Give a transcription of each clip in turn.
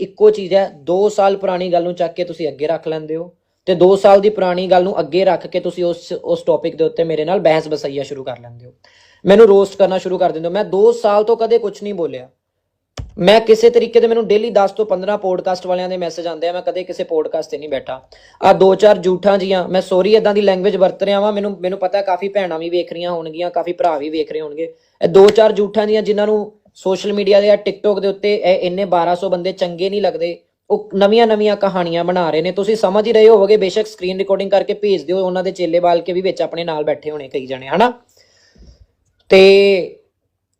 ਇੱਕੋ ਚੀਜ਼ ਹੈ 2 ਸਾਲ ਪੁਰਾਣੀ ਗੱਲ ਨੂੰ ਚੱਕ ਕੇ ਤੁਸੀਂ ਅੱਗੇ ਰੱਖ ਲੈਂਦੇ ਹੋ ਤੇ 2 ਸਾਲ ਦੀ ਪੁਰਾਣੀ ਗੱਲ ਨੂੰ ਅੱਗੇ ਰੱਖ ਕੇ ਤੁਸੀਂ ਉਸ ਉਸ ਟੌਪਿਕ ਦੇ ਉੱਤੇ ਮੇਰੇ ਨਾਲ ਬਹਿਸ ਬਸਈਆ ਸ਼ੁਰੂ ਕਰ ਲੈਂਦੇ ਹੋ। ਮੈਨੂੰ ਰੋਸਟ ਕਰਨਾ ਸ਼ੁਰੂ ਕਰ ਦਿੰਦੇ ਹੋ। ਮੈਂ 2 ਸਾਲ ਤੋਂ ਕਦੇ ਕੁਝ ਨਹੀਂ ਬੋਲਿਆ। ਮੈਂ ਕਿਸੇ ਤਰੀਕੇ ਦੇ ਮੈਨੂੰ ਡੇਲੀ 10 ਤੋਂ 15 ਪੋਡਕਾਸਟ ਵਾਲਿਆਂ ਦੇ ਮੈਸੇਜ ਆਉਂਦੇ ਆ, ਮੈਂ ਕਦੇ ਕਿਸੇ ਪੋਡਕਾਸਟ ਤੇ ਨਹੀਂ ਬੈਠਾ। ਆ ਦੋ ਚਾਰ ਝੂਠਾਂ ਜੀਆਂ, ਮੈਂ ਸੌਰੀ ਇਦਾਂ ਦੀ ਲੈਂਗੁਏਜ ਵਰਤ ਰਿਹਾ ਵਾਂ, ਮੈਨੂੰ ਮੈਨੂੰ ਪਤਾ ਕਾਫੀ ਭੈਣਾਂ ਵੀ ਵੇਖ ਰਹੀਆਂ ਹੋਣਗੀਆਂ, ਕਾਫੀ ਭਰਾ ਵੀ ਵੇਖ ਰਹੇ ਹੋਣਗੇ। ਇਹ ਦੋ ਚਾਰ ਝੂਠਾਂ ਦੀਆਂ ਜਿਨ੍ਹਾਂ ਨੂੰ ਸੋਸ਼ਲ ਮੀਡੀਆ ਦੇ ਜਾਂ ਟਿਕਟੋਕ ਦੇ ਉੱਤੇ ਇਹ ਇੰਨੇ 1200 ਬੰਦੇ ਚੰਗੇ ਨਹੀਂ ਲੱਗਦੇ। ਉਹ ਨਵੀਆਂ ਨਵੀਆਂ ਕਹਾਣੀਆਂ ਬਣਾ ਰਹੇ ਨੇ। ਤੁਸੀਂ ਸਮਝ ਹੀ ਰਹੇ ਹੋਵੋਗੇ, ਬੇਸ਼ੱਕ ਸਕਰੀਨ ਰਿਕਾਰਡਿੰਗ ਕਰਕੇ ਭੇਜ ਦਿਓ। ਉਹਨਾਂ ਦੇ ਚੇਲੇ ਬਾਲ ਕੇ ਵੀ ਵਿੱਚ ਆਪਣੇ ਨਾਲ ਬੈਠੇ ਹੋਣੇ ਕਈ ਜਣੇ, ਹਨਾ? ਤੇ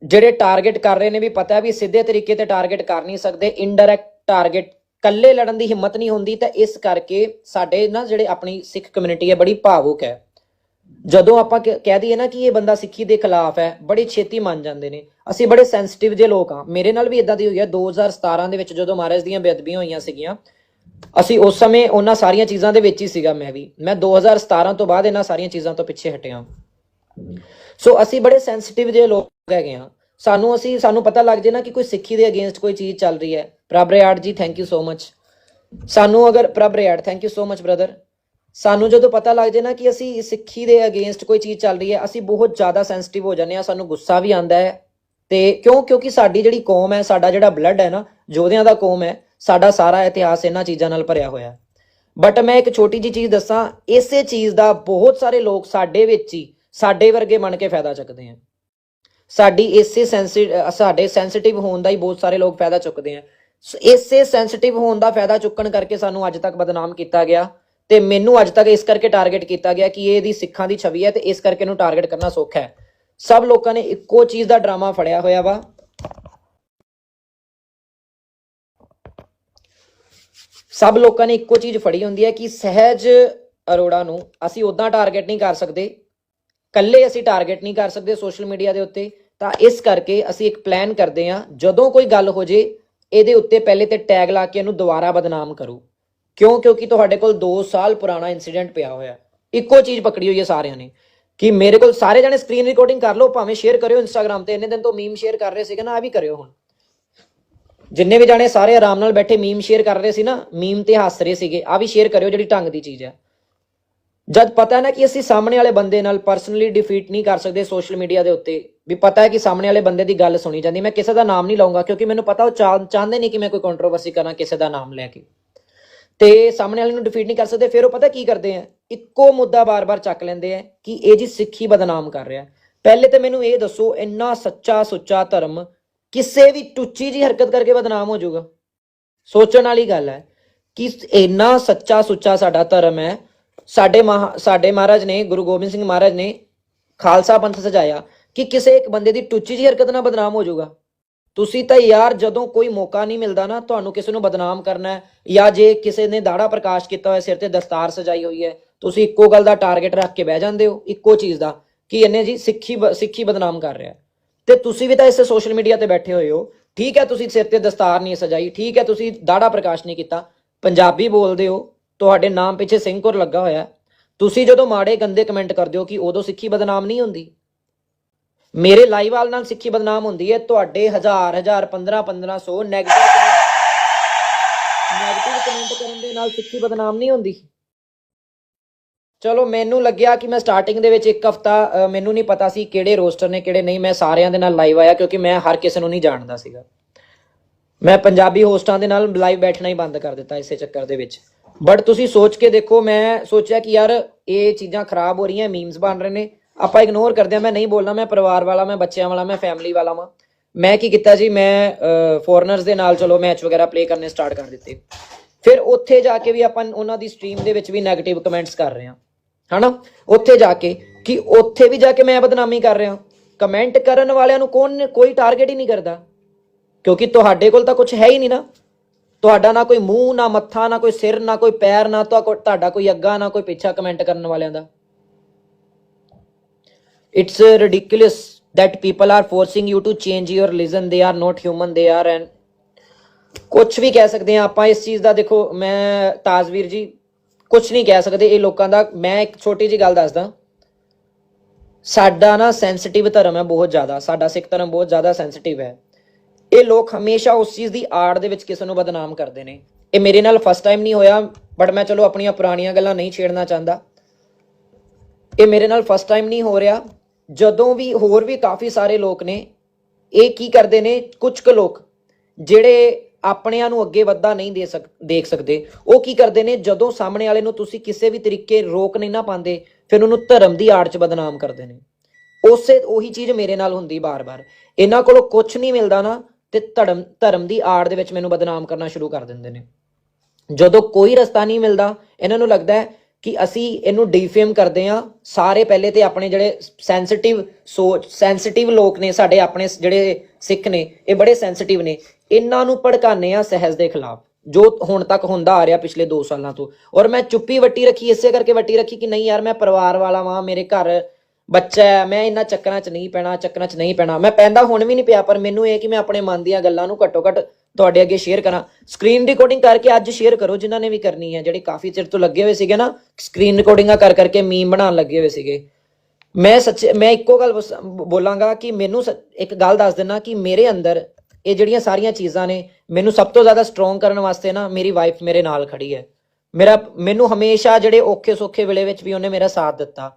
ਜਿਹੜੇ ਟਾਰਗੇਟ ਕਰ ਰਹੇ ਨੇ, ਵੀ ਪਤਾ ਹੈ ਵੀ ਸਿੱਧੇ ਤਰੀਕੇ ਤੇ ਟਾਰਗੇਟ ਕਰ ਨਹੀਂ ਸਕਦੇ ਇਨਡਾਇਰੈਕਟ ਟਾਰਗੇਟ ਕੱਲੇ ਲੜਨ ਦੀ ਹਿੰਮਤ ਨਹੀਂ ਹੁੰਦੀ, ਤਾਂ ਇਸ ਕਰਕੇ ਸਾਡੇ ਨਾ ਜਿਹੜੇ ਆਪਣੀ ਸਿੱਖ ਕਮਿਊਨਿਟੀ ਹੈ, ਬੜੀ ਭਾਵੁਕ ਹੈ। ਜਦੋਂ ਆਪਾਂ ਕ- ਕਹਿ ਦਈਏ ਨਾ ਕਿ ਇਹ ਬੰਦਾ ਸਿੱਖੀ ਦੇ ਖਿਲਾਫ ਹੈ, ਬੜੀ ਛੇਤੀ ਮੰਨ ਜਾਂਦੇ ਨੇ। ਅਸੀਂ ਬੜੇ ਸੈਂਸਿਟਿਵ ਜੇ ਲੋਕ ਆ ਮੇਰੇ ਨਾਲ ਵੀ ਇਦਾਂ ਦੀ ਹੋਈ ਹੈ। 2017 ਦੇ ਵਿੱਚ ਜਦੋਂ ਮਹਾਰਾਜ ਦੀਆਂ ਬੇਅਦਬੀਆਂ ਹੋਈਆਂ ਸੀਗੀਆਂ, ਅਸੀਂ ਉਸ ਸਮੇਂ ਉਹਨਾਂ ਸਾਰੀਆਂ ਚੀਜ਼ਾਂ ਦੇ ਵਿੱਚ ਹੀ ਸੀਗਾ ਮੈਂ ਵੀ। ਮੈਂ 2017 ਤੋਂ ਬਾਅਦ ਇਹਨਾਂ ਸਾਰੀਆਂ ਚੀਜ਼ਾਂ ਤੋਂ ਪਿੱਛੇ ਹਟਿਆ ਸੋ ਅਸੀਂ ਬੜੇ ਸੈਂਸਿਟਿਵ ਜੇ ਲੋਕ ਹੈਗੇ ਆ ਸਾਨੂੰ ਅਸੀਂ, ਸਾਨੂੰ ਪਤਾ ਲੱਗ ਜੇ ਨਾ ਕਿ ਕੋਈ ਸਿੱਖੀ ਦੇ ਅਗੇਂਸਟ ਕੋਈ ਚੀਜ਼ ਚੱਲ ਰਹੀ ਹੈ। ਪ੍ਰਭ ਰਿਆੜ ਜੀ ਥੈਂਕ ਯੂ ਸੋ ਮਚ ਸਾਨੂੰ ਅਗਰ, Prabh Riar thank you so much brother ਸਾਨੂੰ ਜਦੋਂ ਪਤਾ ਲੱਗ ਜੇ ਨਾ ਕਿ ਅਸੀਂ ਸਿੱਖੀ ਦੇ ਅਗੇਂਸਟ ਕੋਈ ਚੀਜ਼ ਚੱਲ ਰਹੀ ਹੈ, ਅਸੀਂ ਬਹੁਤ ਜ਼ਿਆਦਾ ਸੈਂਸਿਟਿਵ ਹੋ ਜਾਂਦੇ ਆ ਸਾਨੂੰ ਗੁੱਸਾ ਵੀ ਆਉਂਦਾ ਹੈ। ਤੇ ਕਿਉਂ? ਕਿਉਂਕਿ ਸਾਡੀ ਜਿਹੜੀ ਕੌਮ ਹੈ, ਸਾਡਾ ਜਿਹੜਾ ਬਲੱਡ ਹੈ ਨਾ, ਯੋਧਿਆਂ ਦਾ ਕੌਮ ਹੈ, ਸਾਡਾ ਸਾਰਾ ਇਤਿਹਾਸ ਇਹਨਾਂ ਚੀਜ਼ਾਂ ਨਾਲ ਭਰਿਆ ਹੋਇਆ ਬਟ ਮੈਂ ਇੱਕ ਛੋਟੀ ਜੀ ਚੀਜ਼ ਦੱਸਾਂ, ਇਸੇ ਚੀਜ਼ ਦਾ ਬਹੁਤ ਸਾਰੇ ਲੋਕ ਸਾਡੇ ਵਿੱਚ ਹੀ, ਸਾਡੇ ਵਰਗੇ ਬਣ ਕੇ ਫਾਇਦਾ ਚੱਕਦੇ ਆ ਸਾਡੀ ਇਸੇ ਸੈਂਸਿਟਿਵ ਸਾਡੇ ਸੈਂਸਿਟਿਵ ਹੋਣ ਦਾ ਹੀ ਬਹੁਤ ਸਾਰੇ ਲੋਕ ਫਾਇਦਾ ਚੁੱਕਦੇ ਆ ਸ- ਇਸੇ ਸੈਂਸਿਟਿਵ ਹੋਣ ਦਾ ਫਾਇਦਾ ਚੁੱਕਣ ਕਰਕੇ ਸਾਨੂੰ ਅੱਜ ਤੱਕ ਬਦਨਾਮ ਕੀਤਾ ਗਿਆ। ਤੇ ਮੈਨੂੰ ਅੱਜ ਤੱਕ ਇਸ ਕਰਕੇ ਟਾਰਗੇਟ ਕੀਤਾ ਗਿਆ ਕਿ ਇਹ ਇਹਦੀ ਸਿੱਖਾਂ ਦੀ ਛਵੀ ਹੈ ਤੇ ਇਸ ਕਰਕੇ ਇਹਨੂੰ ਟਾਰਗੇਟ ਕਰਨਾ ਸੌਖਾ ਹੈ। ਸਭ ਲੋਕਾਂ ਨੇ ਇੱਕੋ ਚੀਜ਼ ਦਾ ਡਰਾਮਾ ਫੜਿਆ ਹੋਇਆ ਵਾ। ਸਭ ਲੋਕਾਂ ਨੇ ਇੱਕੋ ਚੀਜ਼ ਫੜੀ ਹੁੰਦੀ ਹੈ ਕਿ ਸਹਿਜ ਅਰੋੜਾ ਨੂੰ ਅਸੀਂ ਉਦਾਂ ਟਾਰਗੇਟ ਨਹੀਂ ਕਰ ਸਕਦੇ। ਕੱਲੇ ਅਸੀਂ ਟਾਰਗੇਟ ਨਹੀਂ ਕਰ ਸਕਦੇ ਸੋਸ਼ਲ ਮੀਡੀਆ ਦੇ ਉੱਤੇ। ਤਾਂ ਇਸ ਕਰਕੇ ਅਸੀਂ ਇੱਕ ਪਲਾਨ ਕਰਦੇ ਹਾਂ, ਜਦੋਂ ਕੋਈ ਗੱਲ ਹੋ ਜੇ, ਇਹਦੇ ਉੱਤੇ ਪਹਿਲੇ ਤੇ ਟੈਗ ਲਾ ਕੇ ਇਹਨੂੰ ਦੁਬਾਰਾ ਬਦਨਾਮ ਕਰੋ। ਕਿਉਂ? ਕਿਉਂਕਿ ਤੁਹਾਡੇ ਕੋਲ 2 ਸਾਲ ਪੁਰਾਣਾ ਇਨਸੀਡੈਂਟ ਪਿਆ ਹੋਇਆ। ਇੱਕੋ ਚੀਜ਼ ਪਕੜੀ ਹੋਈ ਹੈ ਸਾਰਿਆਂ ਨੇ ਕਿ ਮੇਰੇ ਕੋਲ ਸਾਰੇ ਜਣੇ ਸਕਰੀਨ ਰਿਕਾਰਡਿੰਗ ਕਰ ਲਓ, ਭਾਵੇਂ ਸ਼ੇਅਰ ਕਰਿਓ ਇੰਸਟਾਗ੍ਰam ਤੇ। ਇੰਨੇ ਦਿਨ ਤੋਂ ਮੀਮ ਸ਼ੇਅਰ ਕਰ ਰਹੇ ਸੀਗੇ ਨਾ, ਆ ਵੀ ਕਰਿਓ ਹੁਣ। ਜਿੰਨੇ ਵੀ ਜਾਣੇ ਸਾਰੇ ਆਰਾਮ ਨਾਲ ਬੈਠੇ ਮੀਮ ਸ਼ੇਅਰ ਕਰ ਰਹੇ ਸੀ ਨਾ ਮੀਮ ਤੇ ਹੱਸ ਰਹੇ ਸੀਗੇ। ਆ ਵੀ ਸ਼ੇਅਰ ਕਰਿਓ ਜਿਹੜੀ ਢੰਗ ਦੀ ਚੀਜ਼ ਹੈ। ਜਦ ਪਤਾ ਹੈ ਨਾ ਕਿ ਅਸੀਂ ਸਾਹਮਣੇ ਵਾਲੇ ਬੰਦੇ ਨਾਲ ਪਰਸਨਲੀ ਡਿਫੀਟ ਨਹੀਂ ਕਰ ਸਕਦੇ ਸੋਸ਼ਲ ਮੀਡੀਆ ਦੇ ਉੱਤੇ, ਵੀ ਪਤਾ ਹੈ ਕਿ ਸਾਹਮਣੇ ਵਾਲੇ ਬੰਦੇ ਦੀ ਗੱਲ ਸੁਣੀ ਜਾਂਦੀ। ਮੈਂ ਕਿਸੇ ਦਾ ਨਾਮ ਨਹੀਂ ਲਵਾਂਗਾ ਕਿਉਂਕਿ ਮੈਨੂੰ ਪਤਾ ਉਹ ਚਾਹ- ਚਾਹੁੰਦੇ ਨਹੀਂ ਕਿ ਮੈਂ ਕੋਈ ਕੰਟਰੋਵਰਸੀ ਕਰਾਂ, ਕਿਸੇ ਦਾ ਨਾਮ ਲੈ ਕੇ। ਤੇ ਸਾਹਮਣੇ ਵਾਲੇ ਨੂੰ ਡਿਫੀਟ ਨਹੀਂ ਕਰ ਸਕਦੇ, ਫਿਰ ਉਹ ਪਤਾ ਕੀ ਕਰਦੇ ਆ? ਇੱਕੋ ਮੁੱਦਾ ਬਾਰ-ਬਾਰ ਚੱਕ ਲੈਂਦੇ ਆ ਕਿ ਇਹ ਜੀ ਸਿੱਖੀ ਬਦਨਾਮ ਕਰ ਰਿਹਾ। ਪਹਿਲੇ ਤੇ ਮੈਨੂੰ ਇਹ ਦੱਸੋ, ਇੰਨਾ ਸੱਚਾ ਸੁੱਚਾ ਧਰਮ ਕਿਸੇ ਵੀ ਟੁੱਚੀ ਜੀ ਹਰਕਤ ਕਰਕੇ ਬਦਨਾਮ ਹੋ ਜਾਊਗਾ? ਸੋਚਣ ਵਾਲੀ ਗੱਲ ਹੈ ਕਿ ਇੰਨਾ ਸੱਚਾ ਸੁੱਚਾ ਸਾਡਾ ਧਰਮ ਹੈ। ਸਾਡੇ ਮਹਾ- ਸਾਡੇ ਮਹਾਰਾਜ ਨੇ, ਗੁਰੂ ਗੋਬਿੰਦ ਸਿੰਘ ਮਹਾਰਾਜ ਨੇ ਖਾਲਸਾ ਪੰਥ ਸਜਾਇਆ ਕਿ ਕਿਸੇ ਇੱਕ ਬੰਦੇ ਦੀ ਟੁੱਚੀ ਜੀ ਹਰਕਤ ਨਾਲ ਬਦਨਾਮ ਹੋ ਜਾਊਗਾ। ਤੁਸੀਂ ਤਾਂ ਯਾਰ ਜਦੋਂ ਕੋਈ ਮੌਕਾ ਨਹੀਂ ਮਿਲਦਾ ਨਾ, ਤੁਹਾਨੂੰ ਕਿਸੇ ਨੂੰ ਬਦਨਾਮ ਕਰਨਾ ਹੈ ਜਾਂ ਜੇ ਕਿਸੇ ਨੇ ਦਾੜਾ ਪ੍ਰਕਾਸ਼ ਕੀਤਾ ਹੋਇਆ, ਸਿਰ ਤੇ ਦਸਤਾਰ ਸਜਾਈ ਹੋਈ ਹੈ, ਤੁਸੀਂ ਇੱਕੋ ਗੱਲ ਦਾ ਟਾਰਗੇਟ ਰੱਖ ਕੇ ਬਹਿ ਜਾਂਦੇ ਹੋ, ਇੱਕੋ ਚੀਜ਼ ਦਾ, ਕਿ ਇਹਨੇ ਜੀ ਸਿੱਖੀ ਬ- ਸਿੱਖੀ ਬਦਨਾਮ ਕਰ ਰਿਹਾ ਹੈ। ਤੇ ਤੁਸੀਂ ਵੀ ਤਾਂ ਇਸੇ ਸੋਸ਼ਲ ਮੀਡੀਆ ਤੇ ਬੈਠੇ ਹੋਏ ਹੋ, ਠੀਕ ਹੈ ਤੁਸੀਂ ਸਿਰ ਤੇ ਦਸਤਾਰ ਨਹੀਂ ਸਜਾਈ, ਠੀਕ ਹੈ ਤੁਸੀਂ ਦਾੜਾ ਪ੍ਰਕਾਸ਼ ਨਹੀਂ ਕੀਤਾ, ਪੰਜਾਬੀ ਬੋਲਦੇ ਹੋ, ਤੁਹਾਡੇ ਨਾਮ ਪਿੱਛੇ ਸਿੰਘ ਕੌਰ ਲੱਗਾ ਹੋਇਆ ਤੁਸੀਂ ਜਦੋਂ ਮਾੜੇ ਗੰਦੇ ਕਮੈਂਟ ਕਰਦੇ ਹੋ ਕਿ ਉਦੋਂ ਸਿੱਖੀ ਬਦਨਾਮ ਨਹੀਂ ਹੁੰਦੀ ਮੇਰੇ ਲਾਈਵ ਵਾਲ ਨਾਲ ਸਿੱਖੀ ਬਦਨਾਮ ਹੁੰਦੀ ਹੈ, ਤੁਹਾਡੇ ਹਜ਼ਾਰ ਹਜ਼ਾਰ 15 1500 네ਗੇਟਿਵ ਨੈਗੇਟਿਵ ਕਮੈਂਟ ਕਰਨ ਦੇ ਨਾਲ ਸਿੱਖੀ ਬਦਨਾਮ ਨਹੀਂ ਹੁੰਦੀ। ਚਲੋ, ਮੈਨੂੰ ਲੱਗਿਆ ਕਿ ਮੈਂ ਸਟਾਰਟਿੰਗ ਦੇ ਵਿੱਚ ਇੱਕ ਹਫਤਾ ਮੈਨੂੰ ਨਹੀਂ ਪਤਾ ਸੀ ਕਿਹੜੇ ਰੋਸਟਰ ਨੇ, ਕਿਹੜੇ ਨਹੀਂ। ਮੈਂ ਸਾਰਿਆਂ ਦੇ ਨਾਲ ਲਾਈਵ ਆਇਆ ਕਿਉਂਕਿ ਮੈਂ ਹਰ ਕਿਸੇ ਨੂੰ ਨਹੀਂ ਜਾਣਦਾ ਸੀਗਾ। ਮੈਂ ਪੰਜਾਬੀ ਹੋਸਟਾਂ ਦੇ ਨਾਲ ਲਾਈਵ ਬੈਠਣਾ ਹੀ ਬੰਦ ਕਰ ਦਿੱਤਾ ਇਸੇ ਚੱਕਰ ਦੇ ਵਿੱਚ। ਬਟ ਤੁਸੀਂ ਸੋਚ ਕੇ ਦੇਖੋ, ਮੈਂ ਸੋਚਿਆ ਕਿ ਯਾਰ, ਇਹ ਚੀਜ਼ਾਂ ਖਰਾਬ ਹੋ ਰਹੀਆਂ ਮੀਮਸ ਬਣ ਰਹੇ ਨੇ। ਆਪਾਂ ਇਗਨੋਰ ਕਰਦੇ ਆ ਮੈਂ ਨਹੀਂ ਬੋਲਣਾ, ਮੈਂ ਪਰਿਵਾਰ ਵਾਲਾ, ਮੈਂ ਬੱਚਿਆਂ ਵਾਲਾ, ਮੈਂ ਫੈਮਿਲੀ ਵਾਲਾ ਵਾਂ। ਮੈਂ ਕੀ ਕੀਤਾ ਜੀ, ਮੈਂ ਫੋਰਨਰਸ ਦੇ ਨਾਲ ਚਲੋ ਮੈਚ ਵਗੈਰਾ ਪਲੇ ਕਰਨੇ ਸਟਾਰਟ ਕਰ ਦਿੱਤੇ। ਫਿਰ ਉੱਥੇ ਜਾ ਕੇ ਵੀ ਆਪਾਂ ਉਹਨਾਂ ਦੀ ਸਟ੍ਰੀਮ ਦੇ ਵਿੱਚ ਵੀ 네ਗੇਟਿਵ ਕਮੈਂਟਸ ਕਰ ਰਹੇ ਹਾਂ। ਹਨਾ? ਉੱਥੇ ਜਾ ਕੇ ਕਿ ਉੱਥੇ ਵੀ ਜਾ ਕੇ ਮੈਂ ਬਦਨਾਮੀ ਕਰ ਰਿਹਾ। ਕਮੈਂਟ ਕਰਨ ਵਾਲਿਆਂ ਨੂੰ ਕੌਣ, ਕੋਈ ਟਾਰਗੇਟ ਹੀ ਨਹੀਂ ਕਰਦਾ। ਕਿਉਂਕਿ ਤੁਹਾਡੇ ਕੋਲ ਤਾਂ ਕੁਝ ਹੈ ਹੀ ਨਹੀਂ ਨਾ। ਤੁਹਾਡਾ ਨਾ ਕੋਈ ਮੂੰਹ, ਨਾ ਮੱਥਾ, ਨਾ ਕੋਈ ਸਿਰ, ਨਾ ਕੋਈ ਪੈਰ, ਨਾ ਤੁਹਾ- ਤੁਹਾਡਾ ਕੋਈ ਅੱਗਾ, ਨਾ ਕੋਈ ਪਿੱਛਾ ਕਮੈਂਟ ਕਰਨ ਵਾਲਿਆਂ ਦਾ। It's uh, ridiculous that people are forcing you to change your religion. They are not human, they are, and ਕੁਝ ਵੀ ਕਹਿ ਸਕਦੇ ਆ ਆਪਾਂ ਇਸ ਚੀਜ਼ ਦਾ। ਦੇਖੋ, ਮੈਂ ਤਾਜਵੀਰ ਜੀ ਕੁਝ ਨਹੀਂ ਕਹਿ ਸਕਦੇ ਇਹ ਲੋਕਾਂ ਦਾ। ਮੈਂ ਇੱਕ ਛੋਟੀ ਜੀ ਗੱਲ ਦੱਸਦਾ। ਸਾਡਾ ਨਾ ਸੈਂਸਿਟਿਵ ਧਰਮ ਹੈ ਬਹੁਤ ਜ਼ਿਆਦਾ। ਸਾਡਾ ਸਿੱਖ ਧਰਮ ਬਹੁਤ ਜ਼ਿਆਦਾ ਸੈਂਸਿਟਿਵ ਹੈ। ਇਹ ਲੋਕ ਹਮੇਸ਼ਾ ਉਸ ਚੀਜ਼ ਦੀ ਆੜ ਦੇ ਵਿੱਚ ਕਿਸੇ ਨੂੰ ਬਦਨਾਮ ਕਰਦੇ ਨੇ। ਇਹ ਮੇਰੇ ਨਾਲ ਫਸਟ ਟਾਈਮ ਨਹੀਂ ਹੋਇਆ ਬਟ ਮੈਂ ਚਲੋ ਆਪਣੀਆਂ ਪੁਰਾਣੀਆਂ ਗੱਲਾਂ ਨਹੀਂ ਛੇੜਨਾ ਚਾਹੁੰਦਾ। ਇਹ ਮੇਰੇ ਨਾਲ ਫਸਟ ਟਾਈਮ ਨਹੀਂ ਹੋ ਰਿਹਾ। ਜਦੋਂ ਵੀ ਹੋਰ ਵੀ ਕਾਫੀ ਸਾਰੇ ਲੋਕ ਨੇ, ਇਹ ਕੀ ਕਰਦੇ ਨੇ? ਕੁਝ ਕੁ ਲੋਕ ਜਿਹੜੇ ਆਪਣਿਆਂ ਨੂੰ ਅੱਗੇ ਵੱਧਾ ਨਹੀਂ ਦੇ ਸਕ, ਦੇਖ ਸਕਦੇ, ਉਹ ਕੀ ਕਰਦੇ ਨੇ? ਜਦੋਂ ਸਾਹਮਣੇ ਵਾਲੇ ਨੂੰ ਤੁਸੀਂ ਕਿਸੇ ਵੀ ਤਰੀਕੇ ਰੋਕ ਨਹੀਂ ਨਾ ਪਾਉਂਦੇ, ਫਿਰ ਉਹਨੂੰ ਧਰਮ ਦੀ ਆੜ 'ਚ ਬਦਨਾਮ ਕਰਦੇ ਨੇ। ਉਸੇ, ਉਹੀ ਚੀਜ਼ ਮੇਰੇ ਨਾਲ ਹੁੰਦੀ ਬਾਰ-ਬਾਰ। ਇਹਨਾਂ ਕੋਲੋਂ ਕੁਝ ਨਹੀਂ ਮਿਲਦਾ ਨਾ, ਤੇ ਧਰਮ ਧਰਮ ਦੀ ਆੜ ਦੇ ਵਿੱਚ ਮੈਨੂੰ ਬਦਨਾਮ ਕਰਨਾ ਸ਼ੁਰੂ ਕਰ ਦਿੰਦੇ ਨੇ। ਜਦੋਂ ਕੋਈ ਰਸਤਾ ਨਹੀਂ ਮਿਲਦਾ, ਇਹਨਾਂ ਨੂੰ ਲੱਗਦਾ ਹੈ ਕਿ ਅਸੀਂ ਇਹਨੂੰ ਡੀਫੇਮ ਕਰਦੇ ਆ ਸਾਰੇ ਪਹਿਲੇ ਤੇ ਆਪਣੇ ਜਿਹੜੇ ਸੈਂਸਿਟਿਵ ਸੋਚ ਸੈਂਸਿਟਿਵ ਲੋਕ ਨੇ, ਸਾਡੇ ਆਪਣੇ ਜਿਹੜੇ ਸਿੱਖ ਨੇ, ਇਹ ਬੜੇ ਸੈਂਸਿਟਿਵ ਨੇ। ਇਹਨਾਂ ਨੂੰ ਭੜਕਾਨੇ ਆ ਸਹਿਜ ਦੇ ਖਿਲਾਫ, ਜੋ ਹੁਣ ਤੱਕ ਹੁੰਦਾ ਆ ਰਿਹਾ ਪਿਛਲੇ 2 ਸਾਲਾਂ ਤੋਂ। ਔਰ ਮੈਂ ਚੁੱਪੀ ਵੱਟੀ ਰੱਖੀ, ਇਸੇ ਕਰਕੇ ਵੱਟੀ ਰੱਖੀ ਕਿ ਨਹੀਂ ਯਾਰ, ਮੈਂ ਪਰਿਵਾਰ ਵਾਲਾ ਵਾਂ, ਮੇਰੇ ਘਰ ਬੱਚਾ ਹੈ, ਮੈਂ ਇਹਨਾਂ ਚੱਕਰਾਂ 'ਚ ਨਹੀਂ ਪੈਣਾ, ਚੱਕਰਾਂ 'ਚ ਨਹੀਂ ਪੈਣਾ। ਮੈਂ ਪੈਂਦਾ ਹੁਣ ਵੀ ਨਹੀਂ ਪਿਆ, ਪਰ ਮੈਨੂੰ ਇਹ ਕਿ ਮੈਂ ਆਪਣੇ ਮਨ ਦੀਆਂ ਗੱਲਾਂ ਨੂੰ ਘੱਟੋ ਘੱਟ ਤੁਹਾਡੇ ਅੱਗੇ ਸ਼ੇਅਰ ਕਰਾਂ। ਸਕਰੀਨ ਰਿਕਾਰਡਿੰਗ ਕਰਕੇ ਅੱਜ ਸ਼ੇਅਰ ਕਰੋ, ਜਿਨ੍ਹਾਂ ਨੇ ਵੀ ਕਰਨੀ ਹੈ। ਜਿਹੜੇ ਕਾਫੀ ਚਿਰ ਤੋਂ ਲੱਗੇ ਹੋਏ ਸੀਗੇ ਨਾ ਸਕਰੀਨ ਰਿਕਾਰਡਿੰਗਾਂ ਕਰ ਕਰਕੇ ਮੀਮ ਬਣਾਉਣ ਲੱਗੇ ਹੋਏ ਸੀਗੇ। ਮੈਂ ਸੱਚ, ਮੈਂ ਇੱਕੋ ਗੱਲ ਬੋਲਾਂਗਾ ਕਿ ਮੈਨੂੰ ਸ- ਇੱਕ ਗੱਲ ਦੱਸ ਦੇਣਾ ਕਿ ਮੇਰੇ ਅੰਦਰ ਇਹ ਜਿਹੜੀਆਂ ਸਾਰੀਆਂ ਚੀਜ਼ਾਂ ਨੇ, ਮੈਨੂੰ ਸਭ ਤੋਂ ਜ਼ਿਆਦਾ ਸਟਰੋਂਗ ਕਰਨ ਵਾਸਤੇ ਨਾ ਮੇਰੀ ਵਾਈਫ ਮੇਰੇ ਨਾਲ ਖੜੀ ਹੈ। ਮੇਰਾ, ਮੈਨੂੰ ਹਮੇਸ਼ਾ ਜਿਹੜੇ ਔਖੇ ਸੌਖੇ ਵੇਲੇ ਵਿੱਚ ਵੀ ਉਹਨੇ ਮੇਰਾ ਸਾਥ ਦਿੱਤਾ।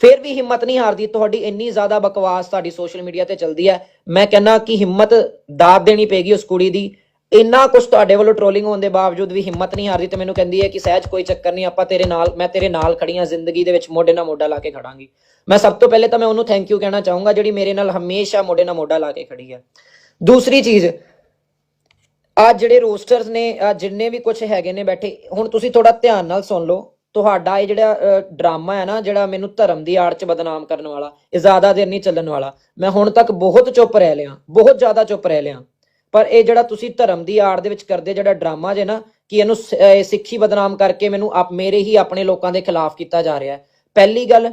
ਫਿਰ ਵੀ ਹਿੰਮਤ ਨਹੀਂ ਹਾਰਦੀ, ਤੁਹਾਡੀ ਇੰਨੀ ਜ਼ਿਆਦਾ ਬਕਵਾਸ ਤੁਹਾਡੀ ਸੋਸ਼ਲ ਮੀਡੀਆ ਤੇ ਚੱਲਦੀ ਹੈ। ਮੈਂ ਕਹਿੰਦਾ ਕਿ ਹਿੰਮਤ ਦਾਤ ਦੇਣੀ ਪੈਗੀ ਉਸ ਕੁੜੀ ਦੀ। ਇੰਨਾ ਕੁਝ ਤੁਹਾਡੇ ਵੱਲੋਂ ਟ੍ਰੋਲਿੰਗ ਹੋਣ ਦੇ ਬਾਵਜੂਦ ਵੀ ਹਿੰਮਤ ਨਹੀਂ ਹਾਰਦੀ ਤੇ ਮੈਨੂੰ ਕਹਿੰਦੀ ਹੈ ਕਿ ਸਹਿਜ, ਕੋਈ ਚੱਕਰ ਨਹੀਂ, ਆਪਾਂ ਤੇਰੇ ਨਾਲ, ਮੈਂ ਤੇਰੇ ਨਾਲ ਖੜੀਆਂ ਜ਼ਿੰਦਗੀ ਦੇ ਵਿੱਚ ਮੋਢੇ ਨਾਲ ਮੋਢਾ ਲਾ ਕੇ ਖੜਾਂਗੀ। ਮੈਂ ਸਭ ਤੋਂ ਪਹਿਲੇ ਤਾਂ ਮੈਂ ਉਹਨੂੰ ਥੈਂਕ ਯੂ ਕਹਿਣਾ ਚਾਹੂੰਗਾ, ਜਿਹੜੀ ਮੇਰੇ ਨਾਲ ਹਮੇਸ਼ਾ ਮੋਢੇ ਨਾਲ ਮੋਢਾ ਲਾ ਕੇ ਖੜੀ ਹੈ। ਦੂਸਰੀ ਚੀਜ਼ ਆ ਜਿਹੜੇ ਰੋਸਟਰਸ ਨੇ ਆਹ ਜਿੰਨੇ ਵੀ ਕੁਝ ਹੈਗੇ ਨੇ ਬੈਠੇ, ਹੁਣ ਤੁਸੀਂ ਥੋੜਾ ਧਿਆਨ ਨਾਲ ਸੁਣ ਲਓ। ਤੁਹਾਡਾ ਇਹ ਜਿਹੜਾ ਡਰਾਮਾ ਹੈ ਨਾ, ਜਿਹੜਾ ਮੈਨੂੰ ਧਰਮ ਦੀ ਆੜ 'ਚ ਬਦਨਾਮ ਕਰਨ ਵਾਲਾ, ਇਹ ਜ਼ਿਆਦਾ ਦੇਰ ਨਹੀਂ ਚੱਲਣ ਵਾਲਾ। ਮੈਂ ਹੁਣ ਤੱਕ ਬਹੁਤ ਚੁੱਪ ਰਹਿ ਲਿਆ, ਬਹੁਤ ਜ਼ਿਆਦਾ ਚੁੱਪ ਰਹਿ ਲਿਆ। ਪਰ ਇਹ ਜਿਹੜਾ ਤੁਸੀਂ ਧਰਮ ਦੀ ਆੜ ਦੇ ਵਿੱਚ ਕਰਦੇ ਜਿਹੜਾ ਡਰਾਮਾ ਜੇ ਨਾ, ਕਿ ਇਹਨੂੰ ਸਿੱਖੀ ਬਦਨਾਮ ਕਰਕੇ ਮੈਨੂੰ ਆਪ, ਮੇਰੇ ਹੀ ਆਪਣੇ ਲੋਕਾਂ ਦੇ ਖਿਲਾਫ ਕੀਤਾ ਜਾ ਰਿਹਾ ਹੈ। ਪਹਿਲੀ ਗੱਲ,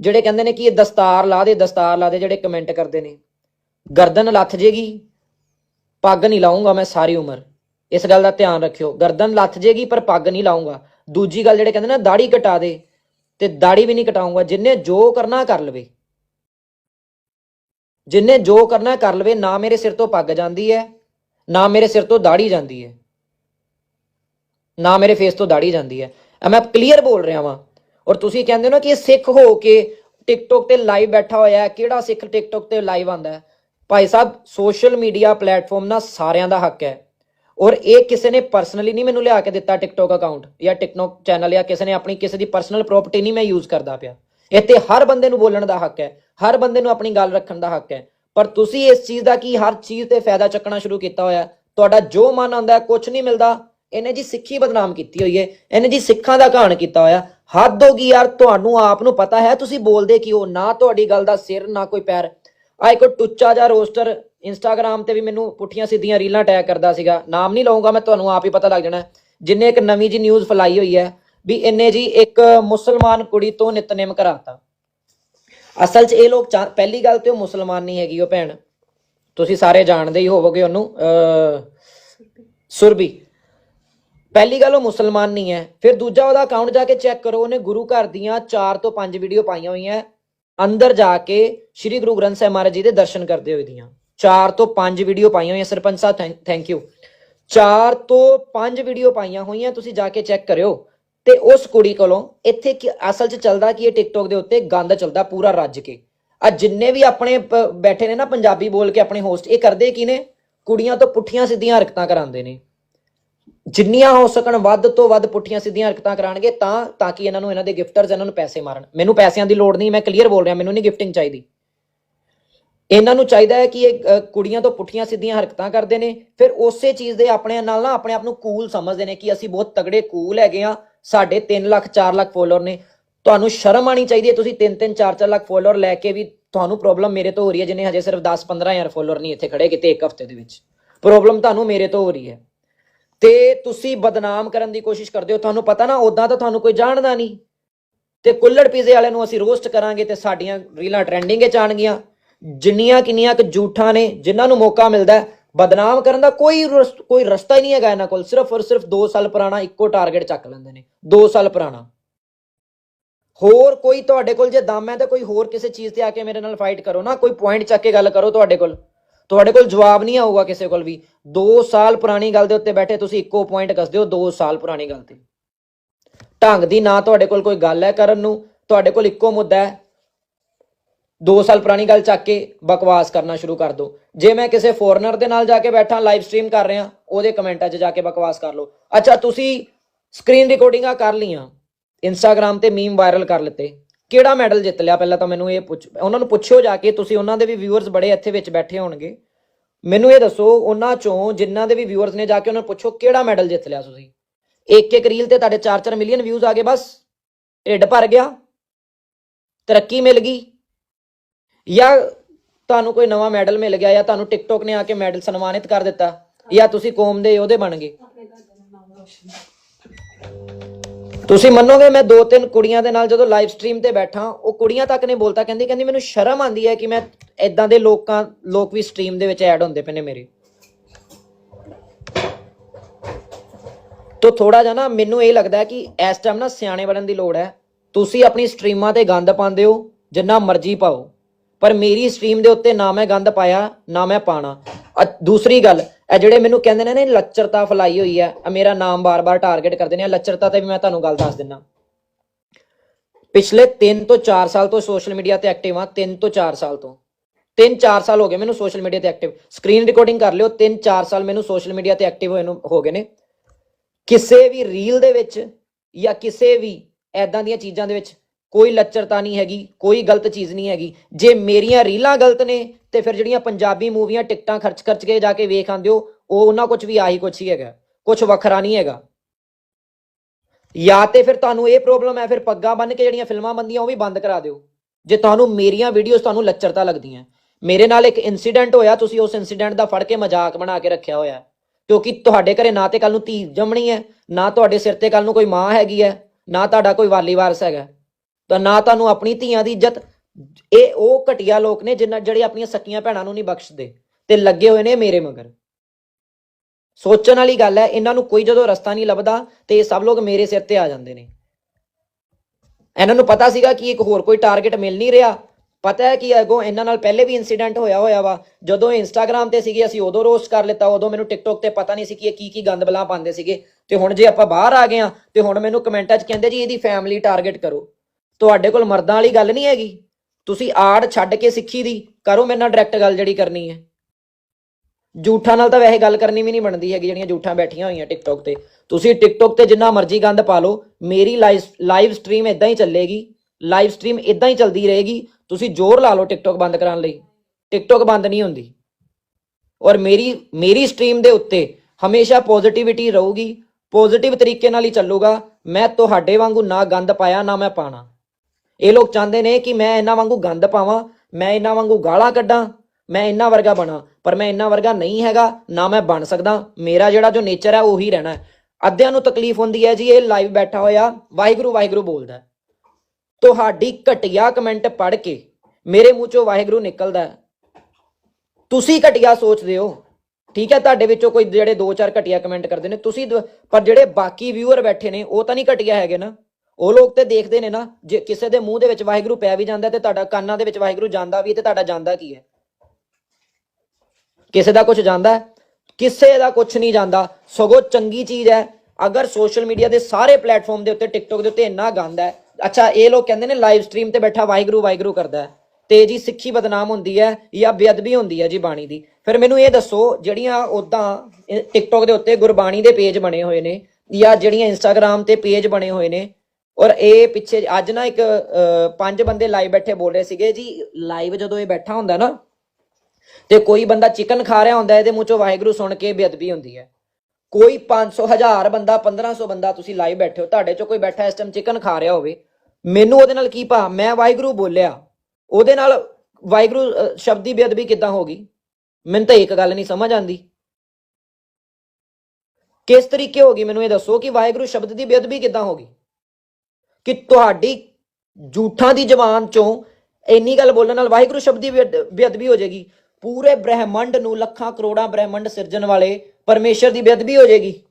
ਜਿਹੜੇ ਕਹਿੰਦੇ ਨੇ ਕਿ ਇਹ ਦਸਤਾਰ ਲਾ ਦੇ, ਦਸਤਾਰ ਲਾ ਦੇ ਜਿਹੜੇ ਕਮੈਂਟ ਕਰਦੇ ਨੇ। ਗਰਦਨ ਲੱਥ ਜੇਗੀ, ਪੱਗ ਨਹੀਂ ਲਾਉਂਗਾ ਮੈਂ ਸਾਰੀ ਉਮਰ। ਇਸ ਗੱਲ ਦਾ ਧਿਆਨ ਰੱਖਿਓ। ਗਰਦਨ ਲੱਥ ਜੇਗੀ, ਪਰ ਪੱਗ ਨਹੀਂ ਲਾਉਂਗਾ। ਦੂਜੀ ਗੱਲ ਜਿਹੜੇ ਕਹਿੰਦੇ ਨਾ ਦਾੜੀ ਕਟਾ ਦੇ ਤੇ ਦਾੜੀ ਵੀ ਨਹੀਂ ਕਟਾਉਂਗਾ। ਜਿੰਨੇ ਜੋ ਕਰਨਾ ਕਰ ਲਵੇ। ਜਿੰਨੇ ਜੋ ਕਰਨਾ ਕਰ ਲਵੇ, ਨਾ ਮੇਰੇ ਸਿਰ ਤੋਂ ਪੱਗ ਜਾਂਦੀ ਹੈ ਨਾ ਮੇਰੇ ਸਿਰ ਤੋਂ ਦਾੜੀ ਜਾਂਦੀ ਹੈ ਨਾ ਮੇਰੇ ਫੇਸ ਤੋਂ ਦਾੜੀ ਜਾਂਦੀ ਹੈ ਮੈਂ ਕਲੀਅਰ ਬੋਲ ਰਿਹਾ ਵਾਂ। ਔਰ ਤੁਸੀਂ ਕਹਿੰਦੇ ਹੋ ਨਾ ਕਿ ਇਹ ਸਿੱਖ ਹੋ ਕੇ ਟਿਕਟੋਕ ਤੇ ਲਾਈਵ ਬੈਠਾ ਹੋਇਆ ਕਿਹੜਾ ਸਿੱਖ ਟਿਕਟੋਕ ਤੇ ਲਾਈਵ ਆਂਦਾ Bhai Sahib social media platform ਨਾ ਸਾਰਿਆਂ ਦਾ ਹੱਕ ਹੈ। ਔਰ ਇਹ ਕਿਸੇ ਨੇ ਪਰਸਨਲੀ ਨਹੀਂ ਮੈਨੂੰ ਲਿਆ ਕੇ ਦਿੱਤਾ ਟਿਕਟੋਕ ਅਕਾਊਂਟ ਜਾਂ ਟਿਕਟੋਕ ਚੈਨਲ ਜਾਂ ਕਿਸੇ ਨੇ ਆਪਣੀ ਕਿਸੇ ਦੀ ਪਰਸਨਲ ਪ੍ਰਾਪਰਟੀ ਨਹੀਂ ਮੈਂ ਯੂਜ਼ ਕਰਦਾ ਪਿਆ। ਇੱਥੇ ਹਰ ਬੰਦੇ ਨੂੰ ਬੋਲਣ ਦਾ ਹੱਕ ਹੈ, ਹਰ ਬੰਦੇ ਨੂੰ ਆਪਣੀ ਗੱਲ ਰੱਖਣ ਦਾ ਹੱਕ ਹੈ। ਪਰ ਤੁਸੀਂ ਇਸ ਚੀਜ਼ ਦਾ ਕੀ ਹਰ ਚੀਜ਼ ਤੇ ਫਾਇਦਾ ਚੱਕਣਾ ਸ਼ੁਰੂ ਕੀਤਾ ਹੋਇਆ? ਤੁਹਾਡਾ ਜੋ ਮਨ ਆਉਂਦਾ ਕੁਝ ਨਹੀਂ ਮਿਲਦਾ। ਇਹਨੇ ਜੀ ਸਿੱਖੀ ਬਦਨਾਮ ਕੀਤੀ ਹੋਈ ਹੈ। ਇਹਨੇ ਜੀ ਸਿੱਖਾਂ ਦਾ ਘਾਣ ਕੀਤਾ ਹੋਇਆ। ਹੱਦ ਹੋ ਗਈ ਯਾਰ, ਤੁਹਾਨੂੰ ਆਪ ਨੂੰ ਪਤਾ ਹੈ ਤੁਸੀਂ ਬੋਲਦੇ ਕਿ ਕਿਉਂ? ਨਾ ਤੁਹਾਡੀ ਗੱਲ ਦਾ ਸਿਰ, ਨਾ ਕੋਈ ਪੈਰ। ਆ ਇੱਕ ਟੁੱਚਾ ਜਾਂ ਰੋਸਟਰ ਇੰਸਟਾਗ੍ਰam ਤੇ ਵੀ ਮੈਨੂੰ ਪੁੱਠੀਆਂ ਸਿੱਧੀਆਂ ਰੀਲਾਂ ਟੈਗ ਕਰਦਾ ਸੀਗਾ। ਨਾਮ ਨਹੀਂ ਲਵਾਂਗਾ ਮੈਂ, ਤੁਹਾਨੂੰ ਆਪ ਹੀ ਪਤਾ ਲੱਗ ਜਾਣਾ। ਜਿੰਨੇ ਇੱਕ ਨਵੀਂ ਜੀ ਨਿਊਜ਼ ਫਲਾਈ ਹੋਈ ਹੈ, ਵੀ ਇੰਨੇ ਜੀ ਇੱਕ ਮੁਸਲਮਾਨ ਕੁੜੀ ਤੋਂ ਨਿਤਨੇਮ ਕਰਾਤਾ। ਅਸਲ 'ਚ ਇਹ ਲੋਕ ਚਾਹ- ਪਹਿਲੀ ਗੱਲ ਤੇ ਉਹ ਮੁਸਲਮਾਨ ਨਹੀਂ ਹੈਗੀ ਉਹ ਭੈਣ। ਤੁਸੀਂ ਸਾਰੇ ਜਾਣਦੇ ਹੀ ਹੋਵੋਗੇ ਉਹਨੂੰ ਸੁਰਬੀ ਪਹਿਲੀ ਗੱਲ ਉਹ ਮੁਸਲਮਾਨ ਨਹੀਂ ਹੈ। ਫਿਰ ਦੂਜਾ ਉਹਦਾ ਅਕਾਊਂਟ ਜਾ ਕੇ ਚੈੱਕ ਕਰੋ, ਉਹਨੇ ਗੁਰੂ ਘਰ ਦੀਆਂ 4 ਤੋਂ 5 ਵੀਡੀਓ ਪਾਈਆਂ ਹੋਈਆਂ। ਅੰਦਰ ਜਾ ਕੇ ਸ੍ਰੀ ਗੁਰੂ ਗ੍ਰੰਥ ਸਾਹਿਬ ਮਹਾਰਾਜ ਜੀ ਦੇ ਦਰਸ਼ਨ ਕਰਦੇ ਹੋਏ ਦੀਆਂ। ਚਾਰ ਤੋਂ ਪੰਜ ਵੀਡੀਓ ਪਾਈਆਂ ਹੋਈਆਂ, ਸਰਪੰਚ ਸਾਹਿਬ ਥੈਂਕ ਯੂ ਚਾਰ ਤੋਂ ਪੰਜ ਵੀਡੀਓ ਪਾਈਆਂ ਹੋਈਆਂ, ਤੁਸੀਂ ਜਾ ਕੇ ਚੈੱਕ ਕਰਿਓ। ਤੇ ਉਸ ਕੁੜੀ ਕੋਲੋਂ ਇੱਥੇ ਕਿ ਅਸਲ 'ਚ ਚੱਲਦਾ ਕੀ ਇਹ ਟਿਕਟੋਕ ਦੇ ਉੱਤੇ ਗੰਦ ਚੱਲਦਾ ਪੂਰਾ ਰੱਜ ਕੇ। ਆ ਜਿੰਨੇ ਵੀ ਆਪਣੇ ਬੈਠੇ ਨੇ ਨਾ ਪੰਜਾਬੀ ਬੋਲ ਕੇ ਆਪਣੇ ਹੋਸਟ ਇਹ ਕਰਦੇ ਕੀ ਨੇ? ਕੁੜੀਆਂ ਤੋਂ ਪੁੱਠੀਆਂ ਸਿੱਧੀਆਂ ਹਰਕਤਾਂ ਕਰਾਉਂਦੇ ਨੇ। ਜਿੰਨੀਆਂ ਹੋ ਸਕਣ ਵੱਧ ਤੋਂ ਵੱਧ ਪੁੱਠੀਆਂ ਸਿੱਧੀਆਂ ਹਰਕਤਾਂ ਕਰਾਣਗੇ ਤਾਂ ਤਾਂ ਕਿ ਇਹਨਾਂ ਨੂੰ, ਇਹਨਾਂ ਦੇ ਗਿਫਟਰਸ ਇਹਨਾਂ ਨੂੰ ਪੈਸੇ ਮਾਰਨ। ਮੈਨੂੰ ਪੈਸਿਆਂ ਦੀ ਲੋੜ ਨਹੀਂ, ਮੈਂ ਕਲੀਅਰ ਬੋਲ ਰਿਹਾ, ਮੈਨੂੰ ਨਹੀਂ ਗਿਫਟਿੰਗ ਚਾਹੀਦੀ। ਇਹਨਾਂ ਨੂੰ ਚਾਹੀਦਾ ਹੈ ਕਿ ਇਹ ਕੁੜੀਆਂ ਤੋਂ ਪੁੱਠੀਆਂ ਸਿੱਧੀਆਂ ਹਰਕਤਾਂ ਕਰਦੇ ਨੇ। ਫਿਰ ਉਸੇ ਚੀਜ਼ ਦੇ ਆਪਣੇ ਨਾਲ ਨਾ ਆਪਣੇ ਆਪ ਨੂੰ ਕੂਲ ਸਮਝਦੇ ਨੇ ਕਿ ਅਸੀਂ ਬਹੁਤ ਤਗੜੇ ਕੂਲ ਹੈਗੇ ਆ ਸਾਡੇ 3 ਲੱਖ 4 ਲੱਖ ਫੋਲੋਅਰ ਨੇ। ਤੁਹਾਨੂੰ ਸ਼ਰਮ ਆਣੀ ਚਾਹੀਦੀ ਹੈ ਤੁਸੀਂ 3 3 4 4 ਲੱਖ ਫੋਲੋਅਰ ਲੈ ਕੇ ਵੀ ਤੁਹਾਨੂੰ ਪ੍ਰੋਬਲਮ ਮੇਰੇ ਤੋਂ ਹੋ ਰਹੀ ਹੈ, ਜਿਹਨੇ ਹਜੇ ਸਿਰਫ 10 15 ਹਜ਼ਾਰ ਫੋਲੋਅਰ ਨਹੀਂ ਇੱਥੇ ਖੜੇ ਕਿਤੇ ਇੱਕ ਹਫ਼ਤੇ ਦੇ ਵਿੱਚ। ਪ੍ਰੋਬਲਮ ਤੁਹਾਨੂੰ ਮੇਰੇ ਤੋਂ ਹੋ ਰਹੀ ਹੈ। ਤੇ ਤੁਸੀਂ ਬਦਨਾਮ ਕਰਨ ਦੀ ਕੋਸ਼ਿਸ਼ ਕਰਦੇ ਹੋ। ਤੁਹਾਨੂੰ ਪਤਾ ਨਾ ਉਦਾਂ ਤਾਂ ਤੁਹਾਨੂੰ ਕੋਈ ਜਾਣਦਾ ਨਹੀਂ। ਤੇ ਕੁੱਲੜ ਪੀਜ਼ੇ ਵਾਲਿਆਂ ਨੂੰ ਅਸੀਂ ਰੋਸਟ ਕਰਾਂਗੇ ਤੇ ਸਾਡੀਆਂ ਰੀਲਾਂ ਟ੍ਰੈਂਡਿੰਗ 'ਚ ਆਣਗੀਆਂ ਜਿੰਨੀਆਂ ਕਿੰਨੀਆਂ ਕੁ ਝੂਠਾਂ ਨੇ, ਜਿਨ੍ਹਾਂ ਨੂੰ ਮੌਕਾ ਮਿਲਦਾ ਬਦਨਾਮ ਕਰਨ ਦਾ ਕੋਈ ਰਸ- ਕੋਈ ਰਸਤਾ ਹੀ ਨਹੀਂ ਹੈਗਾ ਇਹਨਾਂ ਕੋਲ। ਸਿਰਫ ਔਰ ਸਿਰਫ 2 ਸਾਲ ਪੁਰਾਣਾ, ਇੱਕੋ ਟਾਰਗੇਟ ਚੱਕ ਲੈਂਦੇ ਨੇ। 2 ਸਾਲ ਪੁਰਾਣਾ। ਹੋਰ ਕੋਈ ਤੁਹਾਡੇ ਕੋਲ ਜੇ ਦਮ ਹੈ ਤਾਂ ਕੋਈ ਹੋਰ ਕਿਸੇ ਚੀਜ਼ ਤੇ ਆ ਕੇ ਮੇਰੇ ਨਾਲ ਫਾਈਟ ਕਰੋ ਨਾ। ਕੋਈ ਪੁਆਇੰਟ ਚੱਕ ਕੇ ਗੱਲ ਕਰੋ ਤੁਹਾਡੇ ਕੋਲ। ਤੁਹਾਡੇ ਕੋਲ ਜਵਾਬ ਨਹੀਂ ਆਊਗਾ ਕਿਸੇ ਕੋਲ ਵੀ। 2 ਸਾਲ ਪੁਰਾਣੀ ਗੱਲ ਦੇ ਉੱਤੇ ਬੈਠੇ ਤੁਸੀਂ ਇੱਕੋ ਪੁਆਇੰਟ ਕੱਸਦੇ ਹੋ 2 ਸਾਲ ਪੁਰਾਣੀ ਗੱਲ ਤੇ। ਢੰਗ ਦੀ ਨਾ ਤੁਹਾਡੇ ਕੋਲ ਕੋਈ ਗੱਲ ਹੈ ਕਰਨ ਨੂੰ। ਤੁਹਾਡੇ ਕੋਲ ਇੱਕੋ ਮੁੱਦਾ ਹੈ। 2 ਸਾਲ ਪੁਰਾਣੀ ਗੱਲ ਚੱਕ ਕੇ ਬਕਵਾਸ ਕਰਨਾ ਸ਼ੁਰੂ ਕਰ ਦਿਓ ਜੇ ਮੈਂ ਕਿਸੇ ਫੋਰਨਰ ਦੇ ਨਾਲ ਜਾ ਕੇ ਬੈਠਾ ਲਾਈਵ ਸਟ੍ਰੀਮ ਕਰ ਰਿਹਾ, ਉਹਦੇ ਕਮੈਂਟਾਂ 'ਚ ਜਾ ਕੇ ਬਕਵਾਸ ਕਰ ਲਓ। ਅੱਛਾ, ਤੁਸੀਂ ਸਕਰੀਨ ਰਿਕਾਰਡਿੰਗਾਂ ਕਰ ਲੀਆਂ ਇੰਸਟਾਗ੍ਰam ਤੇ ਮੀਮ ਵਾਇਰਲ ਕਰ ਲਿੱਤੇ। ਕਿਹੜਾ ਮੈਡਲ ਜਿੱਤ ਲਿਆ? ਪਹਿਲਾਂ ਤਾਂ ਮੈਨੂੰ ਇਹ ਪੁੱਛ ਉਹਨਾਂ ਨੂੰ ਪੁੱਛਿਓ ਜਾ ਕੇ, ਤੁਸੀਂ ਉਹਨਾਂ ਦੇ ਵੀ ਵਿਊਅਰਸ ਬੜੇ ਇੱਥੇ ਵਿੱਚ ਬੈਠੇ ਹੋਣਗੇ। ਮੈਨੂੰ ਇਹ ਦੱਸੋ, ਉਹਨਾਂ ਚੋਂ ਜਿਨ੍ਹਾਂ ਦੇ ਵੀ ਵਿਊਅਰਸ ਨੇ ਜਾ ਕੇ ਉਹਨਾਂ ਨੂੰ ਪੁੱਛੋ, ਕਿਹੜਾ ਮੈਡਲ ਜਿੱਤ ਲਿਆ ਤੁਸੀਂ? ਇੱਕ ਇੱਕ ਰੀਲ ਤੇ ਤੁਹਾਡੇ 4-4 ਮਿਲੀਅਨ ਵਿਊਜ਼ ਆ ਗਏ ਬਸ। ਢਿੱਡ ਭਰ ਗਿਆ। ਤਰੱਕੀ ਮਿਲ ਗਈ। ਜਾਂ ਤੁਹਾਨੂੰ ਕੋਈ ਨਵਾਂ ਮੈਡਲ ਮਿਲ ਗਿਆ ਜਾਂ ਤੁਹਾਨੂੰ ਟਿਕਟੋਕ ਨੇ ਆ ਕੇ ਮੈਡਲ ਸਨਮਾਨਿਤ ਕਰ ਦਿੱਤਾ, ਜਾਂ ਤੁਸੀਂ ਕੌਮ ਦੇ ਉਹਦੇ ਬਣ ਗਏ। ਤੁਸੀਂ ਮੰਨੋਗੇ, ਮੈਂ ਦੋ ਤਿੰਨ ਕੁੜੀਆਂ ਦੇ ਨਾਲ ਜਦੋਂ ਲਾਈਵ ਸਟ੍ਰੀਮ ਤੇ ਬੈਠਾ, ਉਹ ਕੁੜੀਆਂ ਤੱਕ ਨੇ ਬੋਲਤਾ ਕਹਿੰਦੀ ਕਹਿੰਦੀ, ਮੈਨੂੰ ਸ਼ਰਮ ਆਂਦੀ ਹੈ ਕਿ ਮੈਂ ਇਦਾਂ ਦੇ ਲੋਕਾਂ, ਲੋਕ ਵੀ ਸਟ੍ਰੀਮ ਦੇ ਵਿੱਚ ਐਡ ਹੁੰਦੇ ਪਏ ਨੇ ਮੇਰੇ। ਤੋ ਥੋੜਾ ਜਿਹਾ ਨਾ ਮੈਨੂੰ ਇਹ ਲੱਗਦਾ ਕਿ ਇਸ ਟਾਈਮ ਨਾ ਸਿਆਣੇ ਬਣਨ ਦੀ ਲੋੜ ਹੈ। ਤੁਸੀਂ ਆਪਣੀ ਸਟ੍ਰੀਮਾਂ ਤੇ ਗੰਦ ਪਾਉਂਦੇ ਹੋ, ਜਿੰਨਾ ਮਰਜ਼ੀ ਪਾਓ। ਪਰ ਮੇਰੀ ਸਟ੍ਰੀਮ ਦੇ ਉੱਤੇ ਨਾ ਮੈਂ ਗੰਦ ਪਾਇਆ, ਨਾ ਮੈਂ ਪਾਣਾ। ਅ- ਦੂਸਰੀ ਗੱਲ, ਇਹ ਜਿਹੜੇ ਮੈਨੂੰ ਕਹਿੰਦੇ ਨੇ ਨਾ ਲੱਚਰਤਾ ਫਲਾਈ ਹੋਈ ਹੈ ਮੇਰਾ ਨਾਮ ਬਾਰ-ਬਾਰ ਟਾਰਗੇਟ ਕਰਦੇ ਨੇ ਲੱਚਰਤਾ ਤੇ ਵੀ ਮੈਂ ਤੁਹਾਨੂੰ ਗੱਲ ਦੱਸ ਦਿੰਨਾ। ਪਿਛਲੇ 3 ਤੋਂ 4 ਸਾਲ ਤੋਂ ਸੋਸ਼ਲ ਮੀਡੀਆ ਤੇ ਐਕਟਿਵ ਹਾਂ 3 ਤੋਂ 4 ਸਾਲ ਤੋਂ। 3-4 ਸਾਲ ਹੋ ਗਏ ਮੈਨੂੰ ਸੋਸ਼ਲ ਮੀਡੀਆ ਤੇ ਐਕਟਿਵ ਸਕਰੀਨ ਰਿਕਾਰਡਿੰਗ ਕਰ ਲਿਓ 3-4 ਸਾਲ ਮੈਨੂੰ ਸੋਸ਼ਲ ਮੀਡੀਆ ਤੇ ਐਕਟਿਵ ਹੋਏ ਨੂੰ, ਹੋ ਗਏ ਨੇ। ਕਿਸੇ ਵੀ ਰੀਲ ਦੇ ਵਿੱਚ ਜਾਂ ਕਿਸੇ ਵੀ ਐਦਾਂ ਦੀਆਂ ਚੀਜ਼ਾਂ ਦੇ ਵਿੱਚ ਕੋਈ ਲੱਚਰਤਾ ਨਹੀਂ ਹੈਗੀ, ਕੋਈ ਗਲਤ ਚੀਜ਼ ਨਹੀਂ ਹੈਗੀ। ਜੇ ਮੇਰੀਆਂ ਰੀਲਾਂ ਗਲਤ ਨੇ, ਤੇ ਫਿਰ ਜਿਹੜੀਆਂ ਪੰਜਾਬੀ ਮੂਵੀਆਂ ਟਿਕਟਾਂ ਖਰਚ ਖਰਚ ਕੇ ਜਾ ਕੇ ਵੇਖ ਆਂਦੇ ਹੋ, ਉਹ ਉਹਨਾਂ ਕੁਝ ਵੀ ਆਹੀ ਕੁਛ ਹੀ ਹੈਗਾ। ਕੁਝ ਵੱਖਰਾ ਨਹੀਂ ਹੈਗਾ। ਜਾਂ ਤੇ ਫਿਰ ਤੁਹਾਨੂੰ ਇਹ ਪ੍ਰੋਬਲਮ ਹੈ, ਫਿਰ ਪੱਗਾਂ ਬੰਨ ਕੇ ਜਿਹੜੀਆਂ ਫਿਲਮਾਂ ਬੰਦੀਆਂ ਉਹ ਵੀ ਬੰਦ ਕਰਾ ਦਿਓ। ਜੇ ਤੁਹਾਨੂੰ ਮੇਰੀਆਂ ਵੀਡੀਓਜ਼ ਤੁਹਾਨੂੰ ਲੱਚਰਤਾ ਲੱਗਦੀਆਂ। ਮੇਰੇ ਨਾਲ ਇੱਕ ਇਨਸੀਡੈਂਟ ਹੋਇਆ, ਤੁਸੀਂ ਉਸ ਇਨਸੀਡੈਂਟ ਦਾ ਫੜ ਕੇ ਮਜ਼ਾਕ ਬਣਾ ਕੇ ਰੱਖਿਆ ਹੋਇਆ ਕਿਉਂਕਿ ਤੁਹਾਡੇ ਘਰੇ ਨਾ ਤੇ ਕੱਲ ਨੂੰ ਧੀ ਜੰਮਣੀ ਹੈ, ਨਾ ਤੁਹਾਡੇ ਸਿਰ ਤੇ ਕੱਲ ਨੂੰ ਕੋਈ ਮਾਂ ਹੈਗੀ ਹੈ, ਨਾ ਤੁਹਾਡਾ ਕੋਈ ਵਾਲੀ ਵਾਰਸ ਹੈਗਾ। ਤਾਂ ਨਾ ਤੁਹਾਨੂੰ ਆਪਣੀ ਧੀਆਂ ਦੀ ਇੱਜ਼ਤ। ਇਹ ਉਹ ਘਟੀਆ ਲੋਕ ਨੇ ਜਿਨ੍ਹਾਂ ਜਿਹੜੇ ਆਪਣੀਆਂ ਸਕੀਆਂ ਭੈਣਾਂ ਨੂੰ ਨਹੀਂ ਬਖਸ਼ਦੇ ਤੇ ਲੱਗੇ ਹੋਏ ਨੇ ਮੇਰੇ ਮਗਰ। ਸੋਚਣ ਵਾਲੀ ਗੱਲ ਹੈ, ਇਹਨਾਂ ਨੂੰ ਕੋਈ ਜਦੋਂ ਰਸਤਾ ਨਹੀਂ ਲੱਭਦਾ ਤੇ ਇਹ ਸਭ ਲੋਕ ਮੇਰੇ ਸਿਰ ਤੇ ਆ ਜਾਂਦੇ ਨੇ। ਇਹਨਾਂ ਨੂੰ ਪਤਾ ਸੀਗਾ ਕਿ ਇੱਕ ਹੋਰ ਕੋਈ ਟਾਰਗੇਟ ਮਿਲ ਨਹੀਂ ਰਿਹਾ। ਪਤਾ ਹੈ ਕਿ ਅਗੋਂ ਇਹਨਾਂ ਨਾਲ ਪਹਿਲੇ ਵੀ ਇਨਸੀਡੈਂਟ ਹੋਇਆ ਹੋਇਆ ਵਾ। ਜਦੋਂ ਇਹ ਇੰਸਟਾਗ੍ਰam ਤੇ ਸੀਗੇ, ਅਸੀਂ ਉਦੋਂ ਰੋਸਟ ਕਰ ਲਿੱਤਾ, ਉਦੋਂ ਮੈਨੂੰ ਟਿਕਟੋਕ ਤੇ ਪਤਾ ਨਹੀਂ ਸੀ ਕਿ ਇਹ ਕੀ ਕੀ ਗੰਦ ਬਲਾ ਪਾਉਂਦੇ ਸੀਗੇ। ਤੇ ਹੁਣ ਜੇ ਆਪਾਂ ਬਾਹਰ ਆ ਗਏ ਆ ਤੇ ਹੁਣ ਮੈਨੂੰ ਕਮੈਂਟਾਂ 'ਚ ਕਹਿੰਦੇ ਜੀ, ਇਹਦੀ ਫੈਮਿਲੀ ਟਾਰਗੇਟ ਕਰੋ। ਤੁਹਾਡੇ ਕੋਲ ਮਰਦਾਂ ਵਾਲੀ ਗੱਲ ਨਹੀਂ ਹੈਗੀ। ਤੁਸੀਂ ਆੜ ਛੱਡ ਕੇ ਸਿੱਖੀ ਦੀ, ਕਰੋ ਮੇਰੇ ਨਾਲ ਡਾਇਰੈਕਟ ਗੱਲ ਜਿਹੜੀ ਕਰਨੀ ਹੈ। ਜੂਠਾਂ ਨਾਲ ਤਾਂ ਵੈਸੇ ਗੱਲ ਕਰਨੀ ਵੀ ਨਹੀਂ ਬਣਦੀ ਹੈਗੀ, ਜਿਹੜੀਆਂ ਜੂਠਾਂ ਬੈਠੀਆਂ ਹੋਈਆਂ ਟਿਕਟੋਕ ਤੇ। ਤੁਸੀਂ ਟਿਕਟੋਕ ਤੇ ਜਿੰਨਾ ਮਰਜ਼ੀ ਗੰਦ ਪਾ ਲਓ, ਮੇਰੀ ਲਾਈਵ ਲਾਈਵ ਸਟ੍ਰੀਮ ਇਦਾਂ ਹੀ ਚੱਲੇਗੀ। ਲਾਈਵ ਸਟ੍ਰੀਮ ਇਦਾਂ ਹੀ ਚੱਲਦੀ ਰਹੇਗੀ। ਤੁਸੀਂ ਜ਼ੋਰ ਲਾ ਲਓ ਟਿਕਟੋਕ ਬੰਦ ਕਰਾਉਣ ਲਈ। ਟਿਕਟੋਕ ਬੰਦ ਨਹੀਂ ਹੁੰਦੀ। ਔਰ ਮੇਰੀ ਮੇਰੀ ਸਟ੍ਰੀਮ ਦੇ ਉੱਤੇ ਹਮੇਸ਼ਾ ਪੋਜ਼ਿਟਿਵਿਟੀ ਰਹੂਗੀ। ਪੋਜ਼ਿਟਿਵ ਤਰੀਕੇ ਨਾਲ ਹੀ ਚੱਲੂਗਾ। ਮੈਂ ਤੁਹਾਡੇ ਵਾਂਗੂ ਨਾ ਗੰਦ ਪਾਇਆ, ਨਾ ਮੈਂ ਪਾਣਾ। ਇਹ ਲੋਕ ਚਾਹੁੰਦੇ ਨੇ ਕਿ ਮੈਂ ਇਹਨਾਂ ਵਾਂਗੂ ਗੰਦ ਪਾਵਾਂ, ਮੈਂ ਇਹਨਾਂ ਵਾਂਗੂ ਗਾਲਾਂ ਕੱਢਾਂ, ਮੈਂ ਇਹਨਾਂ ਵਰਗਾ ਬਣਾ, ਪਰ ਮੈਂ ਇਹਨਾਂ ਵਰਗਾ ਨਹੀਂ ਹੈਗਾ, ਨਾ ਮੈਂ ਬਣ ਸਕਦਾ। ਮੇਰਾ ਜਿਹੜਾ ਜੋ ਨੇਚਰ ਹੈ ਉਹੀ ਰਹਿਣਾ ਅੱਧਿਆਂ ਨੂੰ ਤਕਲੀਫ ਹੁੰਦੀ ਹੈ ਜੀ, ਇਹ ਲਾਈਵ ਬੈਠਾ ਹੋਇਆ, ਵਾਹਿਗੁਰੂ ਵਾਹਿਗੁਰੂ ਬੋਲਦਾ ਤੁਹਾਡੀ ਘਟੀਆ ਕਮੈਂਟ ਪੜ੍ਹ ਕੇ ਮੇਰੇ ਮੂੰਹ ਚੋਂ ਵਾਹਿਗੁਰੂ ਨਿਕਲਦਾ ਤੁਸੀਂ ਘਟੀਆ ਸੋਚਦੇ ਹੋ, ਠੀਕ ਹੈ, ਤੁਹਾਡੇ ਵਿੱਚੋਂ ਕੋਈ ਜਿਹੜੇ 2-4 ਘਟੀਆ ਕਮੈਂਟ ਕਰਦੇ ਨੇ, ਤੁਸੀਂ ਪਰ ਜਿਹੜੇ ਬਾਕੀ ਵਿਊਅਰ ਬੈਠੇ ਨੇ, ਉਹ ਤਾਂ ਨਹੀਂ ਘਟੀਆ ਹੈਗੇ ਨਾ। ਉਹ ਲੋਕ ਤੇ ਦੇਖਦੇ ਨੇ ਨਾ, ਜੇ ਕਿਸੇ ਦੇ ਮੂੰਹ ਦੇ ਵਿੱਚ ਵਾਹਿਗੁਰੂ ਪਿਆ ਵੀ ਜਾਂਦਾ ਤੇ ਤੁਹਾਡਾ ਕੰਨਾਂ ਦੇ ਵਿੱਚ ਵਾਹਿਗੁਰੂ ਜਾਂਦਾ ਵੀ, ਤੇ ਤੁਹਾਡਾ ਜਾਂਦਾ ਕੀ ਹੈ? ਕਿਸੇ ਦਾ ਕੁਝ ਜਾਂਦਾ ਕਿਸੇ ਦਾ ਕੁਝ ਨਹੀਂ ਜਾਂਦਾ, ਸਗੋਂ ਚੰਗੀ ਚੀਜ਼ ਹੈ। ਅਗਰ ਸੋਸ਼ਲ ਮੀਡੀਆ ਦੇ ਸਾਰੇ ਪਲੇਟਫਾਰਮ ਦੇ ਉੱਤੇ ਟਿਕਟੋਕ ਦੇ ਉੱਤੇ ਇੰਨਾ ਗੰਦ ਹੈ, ਅੱਛਾ, ਇਹ ਲੋਕ ਕਹਿੰਦੇ ਨੇ ਲਾਈਵ ਸਟ੍ਰੀਮ ਤੇ ਬੈਠਾ ਵਾਹਿਗੁਰੂ ਵਾਹਿਗੁਰੂ ਕਰਦਾ ਹੈ। ਤੇ ਜੀ ਸਿੱਖੀ ਬਦਨਾਮ ਹੁੰਦੀ ਹੈ ਜਾਂ ਬੇਅਦਬੀ ਹੁੰਦੀ ਹੈ ਜੀ ਬਾਣੀ ਦੀ। ਫਿਰ ਮੈਨੂੰ ਇਹ ਦੱਸੋ, ਜਿਹੜੀਆਂ ਉਦਾਂ ਟਿਕਟੋਕ ਦੇ ਉੱਤੇ ਗੁਰਬਾਣੀ ਦੇ ਪੇਜ ਬਣੇ ਹੋਏ ਨੇ ਜਾਂ ਜਿਹੜੀਆਂ ਇੰਸਟਾਗ੍ਰam ਤੇ ਪੇਜ ਬਣੇ ਹੋਏ ਨੇ ਔਰ ਇਹ ਪਿੱਛੇ ਅੱਜ ਨਾ ਇੱਕ ਅਹ, ਪੰਜ ਬੰਦੇ ਲਾਈਵ ਬੈਠੇ ਬੋਲ ਰਹੇ ਸੀਗੇ ਜੀ ਲਾਈਵ ਜਦੋਂ ਇਹ ਬੈਠਾ ਹੁੰਦਾ ਨਾ ਤੇ ਕੋਈ ਬੰਦਾ ਚਿਕਨ ਖਾ ਰਿਹਾ ਹੁੰਦਾ ਇਹਦੇ ਮੂੰਹ ਚੋਂ ਵਾਹਿਗੁਰੂ ਸੁਣ ਕੇ ਬੇਅਦਬੀ ਹੁੰਦੀ ਹੈ। ਕੋਈ 500 ਹਜ਼ਾਰ ਬੰਦਾ 1500 ਬੰਦਾ ਤੁਸੀਂ ਲਾਈਵ ਬੈਠੇ ਹੋ ਤੁਹਾਡੇ ਚੋਂ ਕੋਈ ਬੈਠਾ ਇਸ ਟਾਈਮ ਚਿਕਨ ਖਾ ਰਿਹਾ ਹੋਵੇ ਮੈਨੂੰ ਉਹਦੇ ਨਾਲ ਕੀ ਭਾ ਮੈਂ ਵਾਹਿਗੁਰੂ ਬੋਲਿਆ ਉਹਦੇ ਨਾਲ ਵਾਹਿਗੁਰੂ ਅਹ, ਸ਼ਬਦ ਦੀ ਬੇਅਦਬੀ ਕਿੱਦਾਂ ਹੋ ਗਈ? ਮੈਨੂੰ ਤਾਂ ਇੱਕ ਗੱਲ ਨਹੀਂ ਸਮਝ ਆਂਦੀ ਕਿਸ ਤਰੀਕੇ ਹੋ ਗਈ? ਮੈਨੂੰ ਇਹ ਦੱਸੋ ਕਿ ਵਾਹਿਗੁਰੂ ਸ਼ਬਦ ਦੀ ਬੇਅਦਬੀ ਕਿੱਦਾਂ ਹੋ ਗਈ? ਕਿ ਤੁਹਾਡੀ ਝੂਠਾਂ ਦੀ ਜ਼ਬਾਨ ਚੋਂ ਇੰਨੀ ਗੱਲ ਬੋਲਣ ਨਾਲ ਵਾਹਿਗੁਰੂ ਸ਼ਬਦ ਦੀ ਬੇਅਦ- ਬੇਅਦਬੀ ਹੋ ਜਾਏਗੀ। ਪੂਰੇ ਬ੍ਰਹਿਮੰਡ ਨੂੰ ਲੱਖਾਂ ਕਰੋੜਾਂ ਬ੍ਰਹਿਮੰਡ ਸਿਰਜਣ ਵਾਲੇ ਪਰਮੇਸ਼ਰ ਦੀ ਬੇਅਦਬੀ ਹੋ ਜਾਏਗੀ।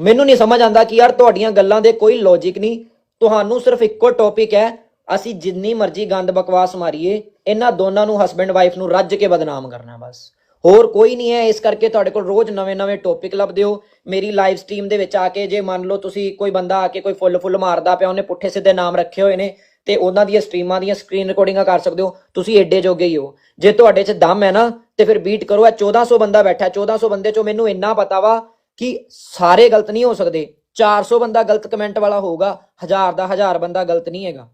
ਮੈਨੂੰ ਨਹੀਂ ਸਮਝ ਆਉਂਦਾ ਕਿ ਯਾਰ ਤੁਹਾਡੀਆਂ ਗੱਲਾਂ ਦੇ ਕੋਈ ਲੌਜੀਕ ਨਹੀਂ। ਤੁਹਾਨੂੰ ਸਿਰਫ ਇੱਕੋ ਟੌਪਿਕ ਹੈ, ਅਸੀਂ ਜਿੰਨੀ ਮਰਜ਼ੀ ਗੰਦ ਬਕਵਾਸ ਮਾਰੀਏ, ਇਹਨਾਂ ਦੋਨਾਂ ਨੂੰ ਹਸਬੰਡ ਵਾਈਫ ਨੂੰ ਰੱਜ ਕੇ ਬਦਨਾਮ ਕਰਨਾ ਬਸ। ਹੋਰ ਕੋਈ ਨਹੀਂ ਹੈ। ਇਸ ਕਰਕੇ ਤੁਹਾਡੇ ਕੋਲ ਰੋਜ਼ ਨਵੇਂ-ਨਵੇਂ ਟੌਪਿਕ ਲੱਭਦੇ ਹੋ। ਮੇਰੀ ਲਾਈਵ ਸਟ੍ਰੀਮ ਦੇ ਵਿੱਚ ਆ ਕੇ ਜੇ ਮੰਨ ਲਓ ਤੁਸੀਂ ਕੋਈ ਬੰਦਾ ਆ ਕੇ ਕੋਈ ਫੁੱਲ ਫੁੱਲ ਮਾਰਦਾ ਪਿਆ, ਉਹਨੇ ਪੁੱਠੇ ਸਿੱਧੇ ਨਾਮ ਰੱਖੇ ਹੋਏ ਨੇ ਤੇ ਉਹਨਾਂ ਦੀਆਂ ਸਟ੍ਰੀਮਾਂ ਦੀਆਂ ਸਕਰੀਨ ਰਿਕਾਰਡਿੰਗਾਂ ਕਰ ਸਕਦੇ ਹੋ। ਤੁਸੀਂ ਏਡੇ ਜੋਗੇ ਹੀ ਹੋ। ਜੇ ਤੁਹਾਡੇ 'ਚ ਦਮ ਹੈ ਨਾ, ਤੇ ਫਿਰ ਬੀਟ ਕਰੋ। ਇਹ 1400 ਬੰਦਾ ਬੈਠਾ 1400 ਬੰਦੇ 'ਚੋਂ ਮੈਨੂੰ ਇੰਨਾ ਪਤਾ ਵਾ ਕਿ ਸਾਰੇ ਗਲਤ ਨਹੀਂ ਹੋ ਸਕਦੇ। 400 ਬੰਦਾ ਗਲਤ ਕਮੈਂਟ ਵਾਲਾ ਹੋਊਗਾ। ਹਜ਼ਾਰ ਦਾ ਹਜ਼ਾਰ ਬੰਦਾ ਗਲਤ ਨਹੀਂ ਹੈਗਾ।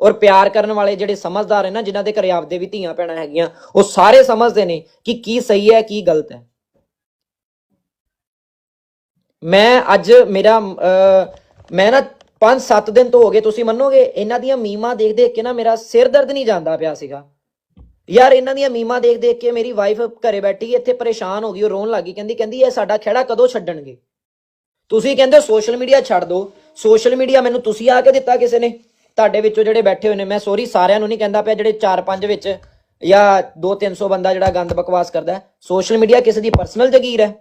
ਔਰ ਪਿਆਰ ਕਰਨ ਵਾਲੇ ਜਿਹੜੇ ਸਮਝਦਾਰ ਹੈ ਨਾ ਜਿਨ੍ਹਾਂ ਦੇ ਘਰੇ ਆਪਦੇ ਵੀ ਧੀਆਂ ਭੈਣਾਂ ਹੈਗੀਆਂ ਉਹ ਸਾਰੇ ਸਮਝਦੇ ਨੇ ਕਿ ਕੀ ਸਹੀ ਹੈ ਕੀ ਗਲਤ ਹੈ। ਮੈਂ ਅੱਜ ਮੇਰਾ ਅਹ, ਮੈਂ ਨਾ 5-7 ਦਿਨ ਤੋਂ ਹੋ ਗਏ ਤੁਸੀਂ ਮੰਨੋਗੇ ਇਹਨਾਂ ਦੀਆਂ ਮੀਮਾਂ ਦੇਖ ਦੇਖ ਕੇ ਨਾ ਮੇਰਾ ਸਿਰ ਦਰਦ ਨਹੀਂ ਜਾਂਦਾ ਪਿਆ ਸੀਗਾ। ਯਾਰ ਇਹਨਾਂ ਦੀਆਂ ਮੀਮਾਂ ਦੇਖ ਦੇਖ ਕੇ ਮੇਰੀ ਵਾਈਫ ਘਰੇ ਬੈਠੀ ਇੱਥੇ ਪਰੇਸ਼ਾਨ ਹੋ ਗਈ ਉਹ ਰੋਣ ਲੱਗੀ ਕਹਿੰਦੀ ਕਹਿੰਦੀ ਇਹ ਸਾਡਾ ਖੇੜਾ ਕਦੋਂ ਛੱਡਣਗੇ? ਤੁਸੀਂ ਕਹਿੰਦੇ ਸੋਸ਼ਲ ਮੀਡੀਆ ਛੱਡ ਦਿਓ ਸੋਸ਼ਲ ਮੀਡੀਆ ਮੈਨੂੰ ਤੁਸੀਂ ਆ ਕੇ ਦਿੱਤਾ ਕਿਸੇ ਨੇ। ਤੁਹਾਡੇ ਵਿੱਚੋਂ ਜਿਹੜੇ ਬੈਠੇ ਹੋਏ ਨੇ, ਮੈਂ ਸੋਰੀ ਸਾਰਿਆਂ ਨੂੰ ਨਹੀਂ ਕਹਿੰਦਾ ਪਿਆ, ਜਿਹੜੇ 4-5 ਵਿੱਚ ਜਾਂ 2-300 ਬੰਦਾ ਜਿਹੜਾ ਗੰਦ ਬਕਵਾਸ ਕਰਦਾ ਸੋਸ਼ਲ ਮੀਡੀਆ ਕਿਸੇ ਦੀ ਪਰਸਨਲ ਜਗੀਰ ਹੈ।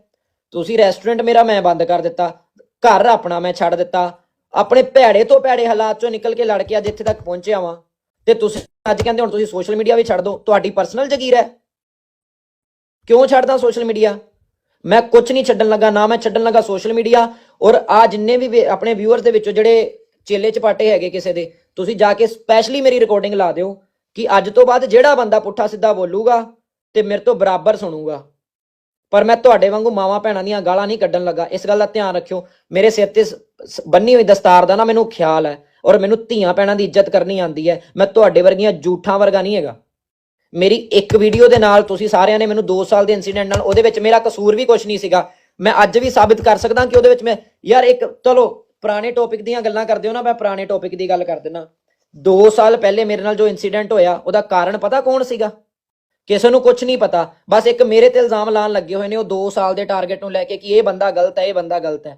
ਤੁਸੀਂ ਰੈਸਟੋਰੈਂਟ ਮੇਰਾ ਮੈਂ ਬੰਦ ਕਰ ਦਿੱਤਾ, ਘਰ ਆਪਣਾ ਮੈਂ ਛੱਡ ਦਿੱਤਾ, ਆਪਣੇ ਭੈੜੇ ਤੋਂ ਭੈੜੇ ਹਾਲਾਤ ਚੋਂ ਨਿਕਲ ਕੇ ਲੜ ਕੇ ਅੱਜ ਇੱਥੇ ਤੱਕ ਪਹੁੰਚਿਆ ਵਾਂ। ਤੇ ਤੁਸੀਂ ਅੱਜ ਕਹਿੰਦੇ ਹੁਣ ਤੁਸੀਂ ਸੋਸ਼ਲ ਮੀਡੀਆ ਵੀ ਛੱਡ ਦਿਓ, ਤੁਹਾਡੀ ਪਰਸਨਲ ਜਗੀਰ ਹੈ। ਕਿਉਂ ਛੱਡਦਾ ਸੋਸ਼ਲ ਮੀਡੀਆ ਮੈਂ ਕੁਝ ਨਹੀਂ ਛੱਡਣ ਲੱਗਾ, ਨਾ ਮੈਂ ਛੱਡਣ ਲੱਗਾ ਸੋਸ਼ਲ ਮੀਡੀਆ ਔਰ ਆ ਜਿੰਨੇ ਵੀ ਆਪਣੇ ਵਿਊਅਰਸ ਦੇ ਵਿੱਚੋਂ ਜਿਹੜੇ ਚੇਲੇ ਚਪਾਟੇ ਹੈਗੇ ਕਿਸੇ ਦੇ ਤੁਸੀਂ ਜਾ ਕੇ ਸਪੈਸ਼ਲੀ ਮੇਰੀ ਰਿਕਾਰਡਿੰਗ ਲਾ ਦਿਓ ਕਿ ਅੱਜ ਤੋਂ ਬਾਅਦ ਜਿਹੜਾ ਬੰਦਾ ਪੁੱਠਾ ਸਿੱਧਾ ਬੋਲੂਗਾ ਤੇ ਮੇਰੇ ਤੋਂ ਬਰਾਬਰ ਸੁਣੂਗਾ। ਪਰ ਮੈਂ ਤੁਹਾਡੇ ਵਾਂਗੂ ਮਾਵਾਂ ਭੈਣਾਂ ਦੀਆਂ ਗਾਲਾਂ ਨਹੀਂ ਕੱਢਣ ਲੱਗਾ। ਇਸ ਗੱਲ ਦਾ ਧਿਆਨ ਰੱਖਿਓ। ਮੇਰੇ ਸਿਰ ਤੇ ਸ- ਬੰਨੀ ਹੋਈ ਦਸਤਾਰ ਦਾ ਨਾ ਮੈਨੂੰ ਖਿਆਲ ਹੈ ਔਰ ਮੈਨੂੰ ਧੀਆਂ ਭੈਣਾਂ ਦੀ ਇੱਜ਼ਤ ਕਰਨੀ ਆਂਦੀ ਹੈ। ਮੈਂ ਤੁਹਾਡੇ ਵਰਗੀਆਂ ਝੂਠਾਂ ਵਰਗਾ ਨਹੀਂ ਹੈਗਾ। ਮੇਰੀ ਇੱਕ ਵੀਡੀਓ ਦੇ ਨਾਲ ਤੁਸੀਂ ਸਾਰਿਆਂ ਨੇ ਮੈਨੂੰ 2 ਸਾਲ ਦੇ ਇਨਸੀਡੈਂਟ ਨਾਲ ਉਹਦੇ ਵਿੱਚ ਮੇਰਾ ਕਸੂਰ ਵੀ ਕੁਝ ਨਹੀਂ ਸੀਗਾ। ਮੈਂ ਅੱਜ ਵੀ ਸਾਬਿਤ ਕਰ ਸਕਦਾ ਕਿ ਉਹਦੇ ਵਿੱਚ ਮੈਂ, ਯਾਰ ਇੱਕ, ਚਲੋ ਪੁਰਾਣੇ ਟੌਪਿਕ ਦੀਆਂ ਗੱਲਾਂ ਕਰਦੇ ਹੋ ਨਾ, ਮੈਂ ਪੁਰਾਣੇ ਟੌਪਿਕ ਦੀ ਗੱਲ ਕਰ ਦਿੰਦਾ 2 ਸਾਲ ਪਹਿਲੇ ਮੇਰੇ ਨਾਲ ਜੋ ਇਨਸੀਡੈਂਟ ਹੋਇਆ, ਉਹਦਾ ਕਾਰਨ ਪਤਾ ਕੌਣ ਸੀਗਾ? ਕਿਸੇ ਨੂੰ ਕੁਝ ਨਹੀਂ ਪਤਾ। ਬਸ ਇੱਕ ਮੇਰੇ ਤੇ ਇਲਜ਼ਾਮ ਲਾਉਣ ਲੱਗੇ ਹੋਏ ਨੇ, ਉਹ 2 ਸਾਲ ਦੇ ਟਾਰਗੇਟ ਨੂੰ ਲੈ ਕੇ ਕਿ ਇਹ ਬੰਦਾ ਗਲਤ ਹੈ, ਇਹ ਬੰਦਾ ਗਲਤ ਹੈ।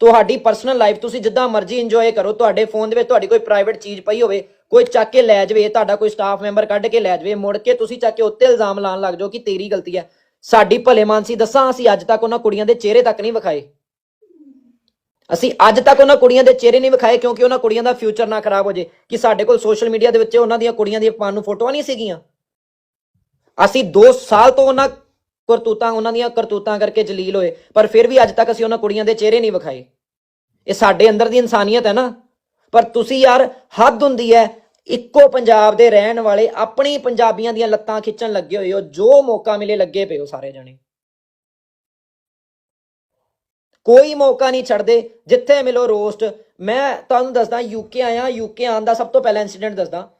ਤੁਹਾਡੀ ਪਰਸਨਲ ਲਾਈਫ ਤੁਸੀਂ ਜਿੱਦਾਂ ਮਰਜ਼ੀ ਇੰਜੋਏ ਕਰੋ, ਤੁਹਾਡੇ ਫੋਨ ਦੇ ਵਿੱਚ ਤੁਹਾਡੀ ਕੋਈ ਪ੍ਰਾਈਵੇਟ ਚੀਜ਼ ਪਈ ਹੋਵੇ, ਕੋਈ ਚੱਕ ਕੇ ਲੈ ਜਾਵੇ, ਤੁਹਾਡਾ ਕੋਈ ਸਟਾਫ ਮੈਂਬਰ ਕੱਢ ਕੇ ਲੈ ਜਾਵੇ, ਮੁੜ ਕੇ ਤੁਸੀਂ ਚੱਕ ਕੇ ਉੱਤੇ ਇਲਜ਼ਾਮ ਲਾਉਣ ਲੱਗ ਜਾਓ ਕਿ ਤੇਰੀ ਗਲਤੀ ਹੈ। ਸਾਡੀ ਭਲੇ ਮਾਨਸੀ ਦੱਸਾਂ ਅਸੀਂ ਅੱਜ ਤੱਕ ਉਹਨਾਂ ਕੁੜੀਆਂ ਦੇ ਚਿਹਰੇ ਤੱਕ ਨਹੀਂ ਵਿਖਾਏ। ਅਸੀਂ ਅੱਜ ਤੱਕ ਉਹਨਾਂ ਕੁੜੀਆਂ ਦੇ ਚਿਹਰੇ ਨਹੀਂ ਵਿਖਾਏ ਕਿਉਂਕਿ ਉਹਨਾਂ ਕੁੜੀਆਂ ਦਾ ਫਿਊਚਰ ਨਾ ਖਰਾਬ ਹੋ ਜੇ, ਕਿ ਸਾਡੇ ਕੋਲ ਸੋਸ਼ਲ ਮੀਡੀਆ ਦੇ ਵਿੱਚ ਉਹਨਾਂ ਦੀਆਂ ਕੁੜੀਆਂ ਦੀਆਂ ਪਾਣ ਨੂੰ ਫੋਟੋਆਂ ਨਹੀਂ ਸੀਗੀਆਂ। ਅਸੀਂ 2 ਸਾਲ ਤੋਂ ਉਹਨਾਂ ਕਰਤੂਤਾਂ, ਉਹਨਾਂ ਦੀਆਂ ਕਰਤੂਤਾਂ ਕਰਕੇ ਜਲੀਲ ਹੋਏ, ਪਰ ਫਿਰ ਵੀ ਅੱਜ ਤੱਕ ਅਸੀਂ ਉਹਨਾਂ ਕੁੜੀਆਂ ਦੇ ਚਿਹਰੇ ਨਹੀਂ ਵਿਖਾਏ। ਇਹ ਸਾਡੇ ਅੰਦਰ ਦੀ ਇਨਸਾਨੀਅਤ ਹੈ ਨਾ। ਪਰ ਤੁਸੀਂ ਯਾਰ, ਹੱਦ ਹੁੰਦੀ ਹੈ, ਇੱਕੋ ਪੰਜਾਬ ਦੇ ਰਹਿਣ ਵਾਲੇ ਆਪਣੀ ਪੰਜਾਬੀਆਂ ਦੀਆਂ ਲੱਤਾਂ ਖਿੱਚਣ ਲੱਗੇ ਹੋਏ ਹੋ, ਜੋ ਮੌਕਾ ਮਿਲੇ ਲੱਗੇ ਪਏ ਹੋ ਸਾਰੇ ਜਣੇ। ਕੋਈ ਮੌਕਾ ਨਹੀਂ ਛੱਡਦੇ ਜਿੱਥੇ ਮਿਲੋ ਰੋਸਟ। ਮੈਂ ਤੁਹਾਨੂੰ ਦੱਸਦਾ ਯੂਕੇ ਆਇਆ ਯੂਕੇ ਆਉਣ ਦਾ ਸਭ ਤੋਂ ਪਹਿਲਾ ਇਨਸੀਡੈਂਟ ਦੱਸਦਾ।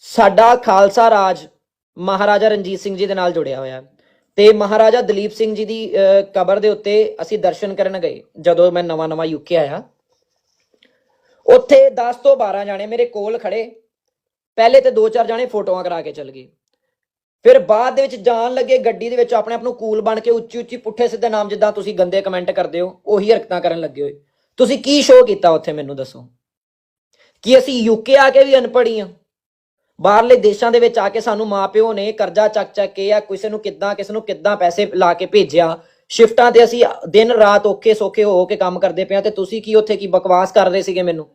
ਸਾਡਾ ਖਾਲਸਾ ਰਾਜ ਮਹਾਰਾਜਾ ਰਣਜੀਤ ਸਿੰਘ ਜੀ ਦੇ ਨਾਲ ਜੁੜਿਆ ਹੋਇਆ। ਹੈ ਤੇ ਮਹਾਰਾਜਾ ਦਲੀਪ ਸਿੰਘ ਜੀ ਦੀ ਅਹ, ਕਬਰ ਦੇ ਉੱਤੇ ਅਸੀਂ ਦਰਸ਼ਨ ਕਰਨ ਗਏ ਜਦੋਂ ਮੈਂ ਨਵਾਂ ਨਵਾਂ ਯੂਕੇ ਆਇਆ। ਉੱਥੇ 10 ਤੋਂ 12 ਜਾਣੇ ਮੇਰੇ ਕੋਲ ਖੜੇ। ਪਹਿਲੇ ਤੇ 2-4 ਜਾਣੇ ਫੋਟੋਆਂ ਕਰਾ ਕੇ ਚਲ ਗਏ। ਫਿਰ ਬਾਅਦ ਦੇ ਵਿੱਚ ਜਾਣ ਲੱਗੇ ਗੱਡੀ ਦੇ ਵਿੱਚ ਆਪਣੇ ਆਪ ਨੂੰ ਕੂਲ ਬਣ ਕੇ ਉੱਚੀ ਉੱਚੀ ਪੁੱਠੇ ਸਿੱਧੇ ਨਾਮ ਜਿੱਦਾਂ ਤੁਸੀਂ ਗੰਦੇ ਕਮੈਂਟ ਕਰਦੇ ਹੋ, ਉਹੀ ਹਰਕਤਾਂ ਕਰਨ ਲੱਗੇ ਹੋਏ। ਤੁਸੀਂ ਕੀ ਸ਼ੋਅ ਕੀਤਾ ਉੱਥੇ ਮੈਨੂੰ ਦੱਸੋ? ਕਿ ਅਸੀਂ ਯੂਕੇ ਆ ਕੇ ਵੀ ਅਨਪੜ੍ਹ ਹਾਂ ਬਾਹਰਲੇ ਦੇਸ਼ਾਂ ਦੇ ਵਿੱਚ ਆ ਕੇ ਸਾਨੂੰ ਮਾਪਿਓ ਨੇ ਕਰਜ਼ਾ ਚੱਕ ਚੱਕ ਕੇ ਜਾਂ ਕਿਸੇ ਨੂੰ ਕਿੱਦਾਂ, ਕਿਸੇ ਨੂੰ ਕਿੱਦਾਂ ਪੈਸੇ ਲਾ ਕੇ ਭੇਜਿਆ। ਸ਼ਿਫਟਾਂ ਤੇ ਅਸੀਂ ਦਿਨ ਰਾਤ ਔਖੇ ਸੌਖੇ ਹੋ ਕੇ ਕੰਮ ਕਰਦੇ ਪਿਆ ਤੇ ਤੁਸੀਂ ਕੀ ਉੱਥੇ ਕੀ ਬਕਵਾਸ ਕਰ ਰਹੇ ਸੀਗੇ ਮੈਨੂੰ?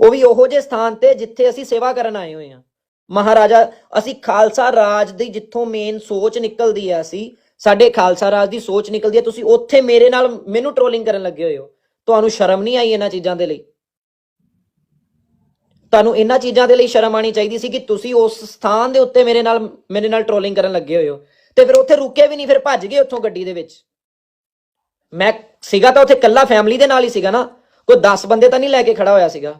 ਉਹ ਵੀ ਉਹੋ ਜਿਹੇ ਸਥਾਨ ਤੇ ਜਿੱਥੇ ਅਸੀਂ ਸੇਵਾ ਕਰਨ ਆਏ ਹੋਏ ਹਾਂ। ਮਹਾਰਾਜਾ, ਅਸੀਂ ਖਾਲਸਾ ਰਾਜ ਦੀ ਜਿੱਥੋਂ ਮੇਨ ਸੋਚ ਨਿਕਲਦੀ ਹੈ ਅਸੀਂ, ਸਾਡੇ ਖਾਲਸਾ ਰਾਜ ਦੀ ਸੋਚ ਨਿਕਲਦੀ ਹੈ ਤੁਸੀਂ ਉੱਥੇ ਮੇਰੇ ਨਾਲ ਮੈਨੂੰ ਟ੍ਰੋਲਿੰਗ ਕਰਨ ਲੱਗੇ ਹੋਏ ਹੋ। ਤੁਹਾਨੂੰ ਸ਼ਰਮ ਨਹੀਂ ਆਈ ਇਹਨਾਂ ਚੀਜ਼ਾਂ ਦੇ ਲਈ? ਤੁਹਾਨੂੰ ਇਹਨਾਂ ਚੀਜ਼ਾਂ ਦੇ ਲਈ ਸ਼ਰਮ ਆਣੀ ਚਾਹੀਦੀ ਸੀ ਕਿ ਤੁਸੀਂ ਉਸ ਸਥਾਨ ਦੇ ਉੱਤੇ ਮੇਰੇ ਨਾਲ ਮੇਰੇ ਨਾਲ ਟ੍ਰੋਲਿੰਗ ਕਰਨ ਲੱਗੇ ਹੋਏ ਹੋ। ਤੇ ਫਿਰ ਉੱਥੇ ਰੁਕੇ ਵੀ ਨਹੀਂ, ਫਿਰ ਭੱਜ ਗਏ ਉੱਥੋਂ ਗੱਡੀ ਦੇ ਵਿੱਚ। ਮੈਂ ਸੀਗਾ ਤਾਂ ਉੱਥੇ ਇਕੱਲਾ ਫੈਮਿਲੀ ਦੇ ਨਾਲ ਹੀ ਸੀਗਾ ਨਾ, ਕੋਈ 10 ਬੰਦੇ ਤਾਂ ਨਹੀਂ ਲੈ ਕੇ ਖੜਾ ਹੋਇਆ ਸੀਗਾ।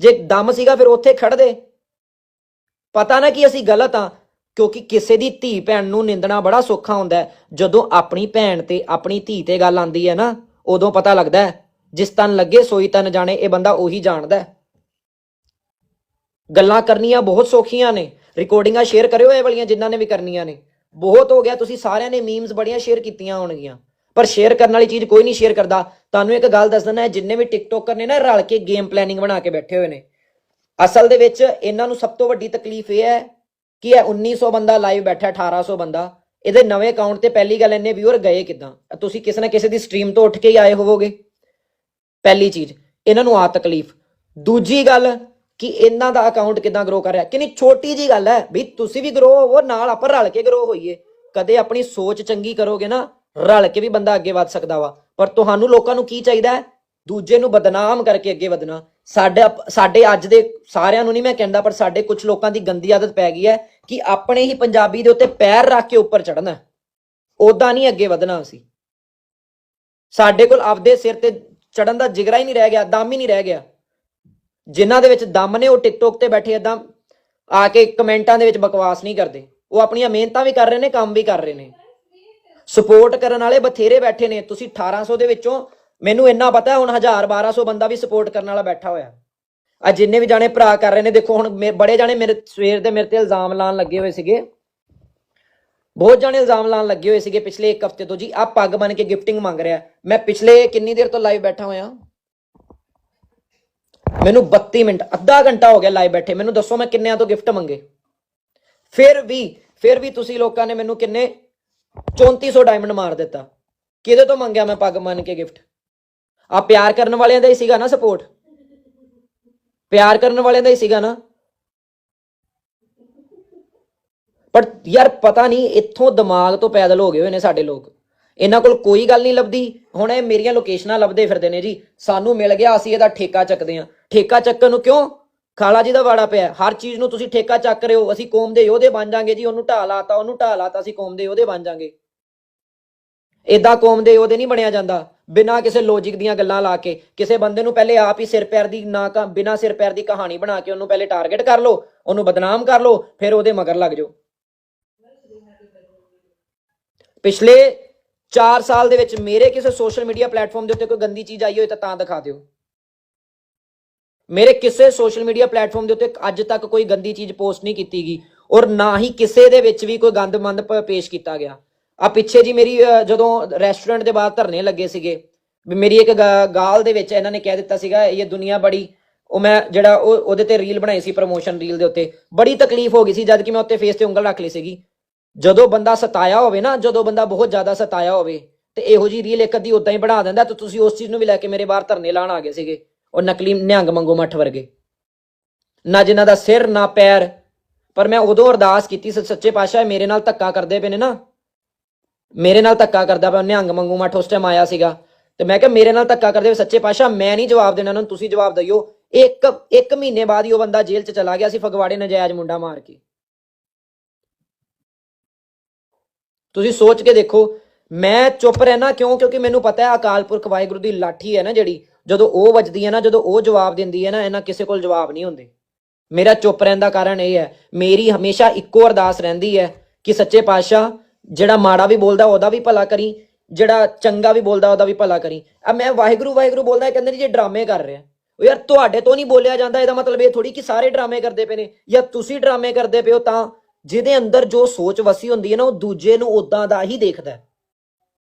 ਜੇ ਦਮ ਸੀਗਾ, ਫਿਰ ਉੱਥੇ ਖੜਦੇ ਪਤਾ ਨਾ ਕਿ ਅਸੀਂ ਗਲਤ ਆ? ਕਿਉਂਕਿ ਕਿਸੇ ਦੀ ਧੀ ਭੈਣ ਨੂੰ ਨਿੰਦਣਾ ਬੜਾ ਸੌਖਾ ਹੁੰਦਾ ਜਦੋਂ ਆਪਣੀ ਭੈਣ ਤੇ ਆਪਣੀ ਧੀ ਤੇ ਗੱਲ ਆਂਦੀ ਹੈ ਨਾ, ਉਦੋਂ ਪਤਾ ਲੱਗਦਾ ਹੈ। ਜਿਸ ਤਨ ਲੱਗੇ, ਸੋਈ ਤਨ ਜਾਣੇ, ਇਹ ਬੰਦਾ ਉਹੀ ਜਾਣਦਾ ਗੱਲਾਂ ਕਰਨੀਆਂ ਬਹੁਤ ਸੌਖੀਆਂ ਨੇ। ਰਿਕਾਰਡਿੰਗਾਂ ਸ਼ੇਅਰ ਕਰਿਓ ਇਹ ਵਾਲੀਆਂ ਜਿਨ੍ਹਾਂ ਨੇ ਵੀ ਕਰਨੀਆਂ ਨੇ। ਬਹੁਤ ਹੋ ਗਿਆ, ਤੁਸੀਂ ਸਾਰਿਆਂ ਨੇ ਮੀਮਸ ਬੜੀਆਂ ਸ਼ੇਅਰ ਕੀਤੀਆਂ ਹੋਣਗੀਆਂ। ਪਰ ਸ਼ੇਅਰ ਕਰਨ ਵਾਲੀ ਚੀਜ਼ ਕੋਈ ਨਹੀਂ ਸ਼ੇਅਰ ਕਰਦਾ। ਤੁਹਾਨੂੰ ਇੱਕ ਗੱਲ ਦੱਸ ਦਿੰਦਾ ਜਿੰਨੇ ਵੀ ਟਿਕਟੋਕਰ ਨੇ ਨਾ ਰਲ ਕੇ ਗੇਮ ਪਲੈਨਿੰਗ ਬਣਾ ਕੇ ਬੈਠੇ ਹੋਏ ਨੇ। ਅਸਲ ਦੇ ਵਿੱਚ ਇਹਨਾਂ ਨੂੰ ਸਭ ਤੋਂ ਵੱਡੀ ਤਕਲੀਫ ਇਹ ਹੈ ਕਿ ਇਹ 1900 ਬੰਦਾ ਲਾਈਵ ਬੈਠਾ 1800 ਬੰਦਾ। ਇਹਦੇ ਨਵੇਂ ਅਕਾਊਂਟ ਤੇ ਪਹਿਲੀ ਗੱਲ ਇੰਨੇ ਵਿਊਅਰ ਗਏ ਕਿਦਾਂ? ਤੁਸੀਂ ਕਿਸੇ ਨਾ ਕਿਸੇ ਦੀ ਸਟ੍ਰੀਮ ਤੋਂ ਉੱਠ ਕੇ ਹੀ ਆਏ ਹੋਵੋਗੇ। ਪਹਿਲੀ ਚੀਜ਼, ਇਹਨਾਂ ਨੂੰ ਆ ਤਕਲੀਫ। ਦੂਜੀ ਗੱਲ ਕਿ ਇਹਨਾਂ ਦਾ ਅਕਾਊਂਟ ਕਿਦਾਂ ਗਰੋ ਕਰ ਰਿਹਾ। ਕਿੰਨੀ ਛੋਟੀ ਜੀ ਗੱਲ ਹੈ ਵੀ ਤੁਸੀਂ ਵੀ ਗਰੋ ਹੋਵੋ, ਨਾਲ ਆਪਾਂ ਰਲ ਕੇ ਗਰੋ ਹੋਈਏ। ਕਦੇ ਆਪਣੀ ਸੋਚ ਚੰਗੀ ਕਰੋਗੇ ਨਾ, ਰਲ ਕੇ ਵੀ ਬੰਦਾ ਅੱਗੇ ਵੱਧ ਸਕਦਾ ਵਾ। ਪਰ ਤੁਹਾਨੂੰ ਲੋਕਾਂ ਨੂੰ ਕੀ ਚਾਹੀਦਾ ਹੈ? ਦੂਜੇ ਨੂੰ ਬਦਨਾਮ ਕਰਕੇ ਅੱਗੇ ਵਧਣਾ। ਸਾਡੇ ਸਾਡੇ ਅੱਜ ਦੇ ਸਾਰਿਆਂ ਨੂੰ ਨਹੀਂ ਮੈਂ ਕਹਿੰਦਾ, ਪਰ ਸਾਡੇ ਕੁਝ ਲੋਕਾਂ ਦੀ ਗੰਦੀ ਆਦਤ ਪੈ ਗਈ ਹੈ ਕਿ ਆਪਣੇ ਹੀ ਪੰਜਾਬੀ ਦੇ ਉੱਤੇ ਪੈਰ ਰੱਖ ਕੇ ਉੱਪਰ ਚੜਨਾ ਉਦਾਂ ਨਹੀਂ ਅੱਗੇ ਵਧਣਾ ਅਸੀਂ। ਸਾਡੇ ਕੋਲ ਆਪਦੇ ਸਿਰ ਤੇ ਚੜਨ ਦਾ ਜਿਗਰਾ ਹੀ ਨਹੀਂ ਰਹਿ ਗਿਆ, ਦਮ ਹੀ ਨਹੀਂ ਰਹਿ ਗਿਆ। ਜਿਨ੍ਹਾਂ ਦੇ ਵਿੱਚ ਦਮ ਨੇ, ਉਹ ਟਿਕਟੋਕ ਤੇ ਬੈਠੇ ਏਦਾਂ ਆ ਕੇ ਕਮੈਂਟਾਂ ਦੇ ਵਿੱਚ ਬਕਵਾਸ ਨਹੀਂ ਕਰਦੇ। ਉਹ ਆਪਣੀਆਂ ਮਿਹਨਤਾਂ ਵੀ ਕਰ ਰਹੇ ਨੇ, ਕੰਮ ਵੀ ਕਰ ਰਹੇ ਨੇ। ਸਪੋਰਟ ਕਰਨ ਵਾਲੇ ਬਥੇਰੇ ਬੈਠੇ ਨੇ। ਤੁਸੀਂ 1800 ਦੇ ਵਿੱਚੋਂ ਮੈਨੂੰ ਇੰਨਾ ਪਤਾ ਹੈ, ਹੁਣ 1000 1200 ਬੰਦਾ ਵੀ ਸਪੋਰਟ ਕਰਨ ਵਾਲਾ ਬੈਠਾ ਹੋਇਆ। ਆ ਜਿੰਨੇ ਵੀ ਜਾਣੇ ਭਰਾ ਕਰ ਰਹੇ ਨੇ, ਦੇਖੋ ਹੁਣ ਮੇ- ਬੜੇ ਜਾਣੇ ਮੇਰੇ, ਸਵੇਰ ਦੇ ਮੇਰੇ ਤੇ ਇਲਜ਼ਾਮ ਲਾਉਣ ਲੱਗੇ ਹੋਏ ਸੀਗੇ। ਬਹੁਤ ਜਾਣੇ ਇਲਜ਼ਾਮ ਲਾਉਣ ਲੱਗੇ ਹੋਏ ਸੀਗੇ ਪਿਛਲੇ ਇੱਕ ਹਫ਼ਤੇ ਤੋਂ। ਜੀ ਆ ਪੱਗ ਬਣ ਕੇ ਗਿਫਟਿੰਗ ਮੰਗ ਰਿਹਾ। ਮੈਂ ਪਿਛਲੇ ਕਿੰਨੀ ਦੇਰ ਤੋਂ ਲਾਈਵ ਬੈਠਾ ਹੋਇਆ। ਮੈਨੂੰ 32 ਮਿੰਟ, ਅੱਧਾ ਘੰਟਾ ਹੋ ਗਿਆ ਲਾਈਵ ਬੈਠੇ। ਮੈਨੂੰ ਦੱਸੋ ਮੈਂ ਕਿੰਨਿਆਂ ਤੋਂ ਗਿਫਟ ਮੰਗੇ? ਫਿਰ ਵੀ ਫਿਰ ਵੀ ਤੁਸੀਂ ਲੋਕਾਂ ਨੇ ਮੈਨੂੰ ਕਿੰਨੇ? 3400 ਡਾਇਮੰਡ ਮਾਰ ਦਿੱਤਾ। ਕਿਹਦੇ ਤੋਂ ਮੰਗਿਆ ਮੈਂ ਪੱਗ ਮੰਨ ਕੇ ਗਿਫਟ ਆ ਪਿਆਰ ਕਰਨ ਵਾਲਿਆਂ ਦਾ ਹੀ ਸੀਗਾ ਨਾ ਸਪੋਰਟ। ਪਿਆਰ ਕਰਨ ਵਾਲਿਆਂ ਦਾ ਹੀ ਸੀਗਾ ਨਾ। ਪਰ ਯਾਰ ਪਤਾ ਨਹੀਂ ਇੱਥੋਂ ਦਿਮਾਗ ਤੋਂ ਪੈਦਲ ਹੋ ਗਏ ਹੋਏ ਨੇ ਸਾਡੇ ਲੋਕ। ਇਹਨਾਂ ਕੋਲ ਕੋਈ ਗੱਲ ਨਹੀਂ ਲੱਭਦੀ। ਹੁਣ ਇਹ ਮੇਰੀਆਂ ਲੋਕੇਸ਼ਨਾਂ ਲੱਭਦੇ ਫਿਰਦੇ ਨੇ ਜੀ। ਸਾਨੂੰ ਮਿਲ ਗਿਆ, ਅਸੀਂ ਇਹਦਾ ਠੇਕਾ ਚੱਕਦੇ ਆ ਠੇਕਾ ਚੱਕਣ ਨੂੰ ਕਿਉਂ? ਖਾਲਾ ਜੀ ਦਾ ਵਾੜਾ ਪਿਆ। ਹਰ ਚੀਜ਼ ਨੂੰ ਤੁਸੀਂ ਠੇਕਾ ਚੱਕ ਰਹੇ ਹੋ। ਅਸੀਂ ਕੌਮ ਦੇ ਯੋਧੇ ਬਣ ਜਾਾਂਗੇ ਜੀ। ਉਹਨੂੰ ਢਾਹ ਲਾਤਾ, ਉਹਨੂੰ ਢਾਹ ਲਾਤਾ, ਅਸੀਂ ਕੌਮ ਦੇ ਯੋਧੇ ਬਣ ਜਾਾਂਗੇ। ਇਦਾਂ ਕੌਮ ਦੇ ਉਹਦੇ ਨਹੀਂ ਬਣਿਆ ਜਾਂਦਾ। ਬਿਨਾਂ ਕਿਸੇ ਲੌਜੀਕ ਦੀਆਂ ਗੱਲਾਂ ਲਾ ਕੇ, ਕਿਸੇ ਬੰਦੇ ਨੂੰ ਪਹਿਲੇ ਆਪ ਹੀ ਸਿਰ ਪੈਰ ਦੀ ਨਾ ਕਾ, ਬਿਨਾਂ ਸਿਰ ਪੈਰ ਦੀ ਕਹਾਣੀ ਬਣਾ ਕੇ ਉਹਨੂੰ ਪਹਿਲੇ ਟਾਰਗੇਟ ਕਰ ਲਓ, ਉਹਨੂੰ ਬਦਨਾਮ ਕਰ ਲਓ, ਫਿਰ ਉਹਦੇ ਮਗਰ ਲੱਗ ਜਾਓ। ਪਿਛਲੇ 4 ਸਾਲ ਦੇ ਵਿੱਚ ਮੇਰੇ ਕਿਸੇ ਸੋਸ਼ਲ ਮੀਡੀਆ ਪਲੇਟਫਾਰਮ ਦੇ ਉੱਤੇ ਕੋਈ ਗੰਦੀ ਚੀਜ਼ ਆਈ ਹੋਏ ਤਾਂ ਤਾਂ ਦਿਖਾ ਦਿਓ। ਮੇਰੇ ਕਿਸੇ ਸੋਸ਼ਲ ਮੀਡੀਆ ਪਲੇਟਫਾਰਮ ਦੇ ਉੱਤੇ ਅੱਜ ਤੱਕ ਕੋਈ ਗੰਦੀ ਚੀਜ਼ ਪੋਸਟ ਨਹੀਂ ਕੀਤੀ ਗਈ ਔਰ ਨਾ ਹੀ ਕਿਸੇ ਦੇ ਵਿੱਚ ਵੀ ਕੋਈ ਗੰਦਮੰਦ ਪ- ਪੇਸ਼ ਕੀਤਾ ਗਿਆ। ਆ ਪਿੱਛੇ ਜੀ ਮੇਰੀ ਅ, ਜਦੋਂ ਰੈਸਟੋਰੈਂਟ ਦੇ ਬਾਹਰ ਧਰਨੇ ਲੱਗੇ ਸੀਗੇ ਵੀ ਮੇਰੀ ਇੱਕ ਗਾਲ ਦੇ ਵਿੱਚ ਇਹਨਾਂ ਨੇ ਕਹਿ ਦਿੱਤਾ ਸੀਗਾ ਇਹ ਦੁਨੀਆ ਬੜੀ ਉਹ ਮੈਂ ਜਿਹੜਾ ਉਹ ਉਹਦੇ ਤੇ ਰੀਲ ਬਣਾਈ ਸੀ ਪ੍ਰੋਮੋਸ਼ਨ ਰੀਲ ਦੇ ਉੱਤੇ ਬੜੀ ਤਕਲੀਫ ਹੋ ਗਈ ਸੀ ਜਦ ਕਿ ਮੈਂ ਉੱਤੇ ਫੇਸ ਤੇ ਉਂਗਲ ਰੱਖ ਲਈ ਸੀਗੀ। ਜਦੋਂ ਬੰਦਾ ਸਤਾਇਆ ਹੋਵੇ ਨਾ ਜਦੋਂ ਬੰਦਾ ਬਹੁਤ ਜ਼ਿਆਦਾ ਸਤਾਇਆ ਹੋਵੇ ਤੇ ਇਹੋ ਜੀ ਰੀਲ ਇੱਕ ਅੱਧੀ ਉਦਾਂ ਹੀ ਬਣਾ ਦਿੰਦਾ ਤੇ ਤੁਸੀਂ ਉਸ ਚੀਜ਼ ਨੂੰ ਵੀ ਲੈ ਕੇ ਮੇਰੇ ਬਾਹਰ ਧਰਨੇ ਲਾਣ ਆ ਗਏ ਸੀਗੇ ਉਹ ਨਕਲੀ ਨਿਹੰਗ ਮੰਗੋ ਮੱਠ ਵਰਗੇ। ਨਾ ਜਿਨ੍ਹਾਂ ਦਾ ਸਿਰ ਨਾ ਪੈਰ ਪਰ ਮੈਂ ਉਦੋਂ ਅਰਦਾਸ ਕੀਤੀ ਸੀ ਸੱਚੇ ਪਾਤਸ਼ਾਹ ਮੇਰੇ ਨਾਲ ਧੱਕਾ ਕਰਦੇ ਪਏ ਨੇ ਨਾ ਮੇਰੇ ਨਾਲ ਧੱਕਾ ਕਰਦਾ ਪਿਆ, ਉਹਨੇ ਅੰਗ ਮੰਗੂ ਮੱਠ ਉਸ ਟਾਈਮ ਆਇਆ ਸੀਗਾ। ਤੇ ਮੈਂ ਕਿਹਾ, ਮੇਰੇ ਨਾਲ ਧੱਕਾ ਕਰਦੇ ਪਏ ਸੱਚੇ ਪਾਤਸ਼ਾਹ, ਮੈਂ ਨਹੀਂ ਜਵਾਬ ਦੇਣਾ ਉਹਨਾਂ ਨੂੰ, ਤੁਸੀਂ ਜਵਾਬ ਦਈਓ। ਇੱਕ ਇੱਕ ਮਹੀਨੇ ਬਾਅਦ ਹੀ ਉਹ ਬੰਦਾ ਜੇਲ੍ਹ 'ਚ ਚਲਾ ਗਿਆ ਸੀ, ਫਗਵਾੜੇ ਨਜਾਇਜ਼ ਮੁੰਡਾ ਮਾਰ ਕੇ। ਤੁਸੀਂ ਸੋਚ ਕੇ ਦੇਖੋ, ਮੈਂ ਚੁੱਪ ਰਹਿਣਾ ਕਿਉਂ? ਕਿਉਂਕਿ ਮੈਨੂੰ ਪਤਾ ਹੈ, ਅਕਾਲ ਪੁਰਖ ਵਾਹਿਗੁਰੂ ਦੀ ਲਾਠੀ ਹੈ ਨਾ ਜਿਹੜੀ, ਜਦੋਂ ਉਹ ਵੱਜਦੀ ਹੈ ਨਾ, ਜਦੋਂ ਉਹ ਜਵਾਬ ਦਿੰਦੀ ਹੈ ਨਾ, ਇਹਨਾਂ ਕਿਸੇ ਕੋਲ ਜਵਾਬ ਨਹੀਂ ਹੁੰਦੇ। ਮੇਰਾ ਚੁੱਪ ਰਹਿਣ ਦਾ ਕਾਰਨ ਇਹ ਹੈ, ਮੇਰੀ ਹਮੇਸ਼ਾ ਇੱਕੋ ਅਰਦਾਸ ਰਹਿੰਦੀ ਹੈ ਕਿ ਸੱਚੇ ਪਾਤਸ਼ਾਹ ਜਿਹੜਾ ਮਾੜਾ ਵੀ ਬੋਲਦਾ, ਉਹਦਾ ਵੀ ਭਲਾ ਕਰੀ। ਜਿਹੜਾ ਚੰਗਾ ਵੀ ਬੋਲਦਾ, ਉਹਦਾ ਵੀ ਭਲਾ ਕਰੀ। ਆ ਮੈਂ ਵਾਹਿਗੁਰੂ ਵਾਹਿਗੁਰੂ ਬੋਲਦਾ, ਇਹ ਕਹਿੰਦੇ ਨੇ ਜੇ ਡਰਾਮੇ ਕਰ ਰਿਹਾ। ਉਹ ਯਾਰ ਤੁਹਾਡੇ ਤੋਂ ਨਹੀਂ ਬੋਲਿਆ ਜਾਂਦਾ, ਇਹਦਾ ਮਤਲਬ ਇਹ ਥੋੜੀ ਕਿ ਸਾਰੇ ਡਰਾਮੇ ਕਰਦੇ ਪਏ ਨੇ। ਜਾਂ ਤੁਸੀਂ ਡਰਾਮੇ ਕਰਦੇ ਪਿਓ ਤਾਂ ਜਿਹਦੇ ਅੰਦਰ ਜੋ ਸੋਚ ਵਸੀ ਹੁੰਦੀ ਹੈ ਨਾ, ਉਹ ਦੂਜੇ ਨੂੰ ਉਦਾਂ ਦਾ ਹੀ ਦੇਖਦਾ ਹੈ।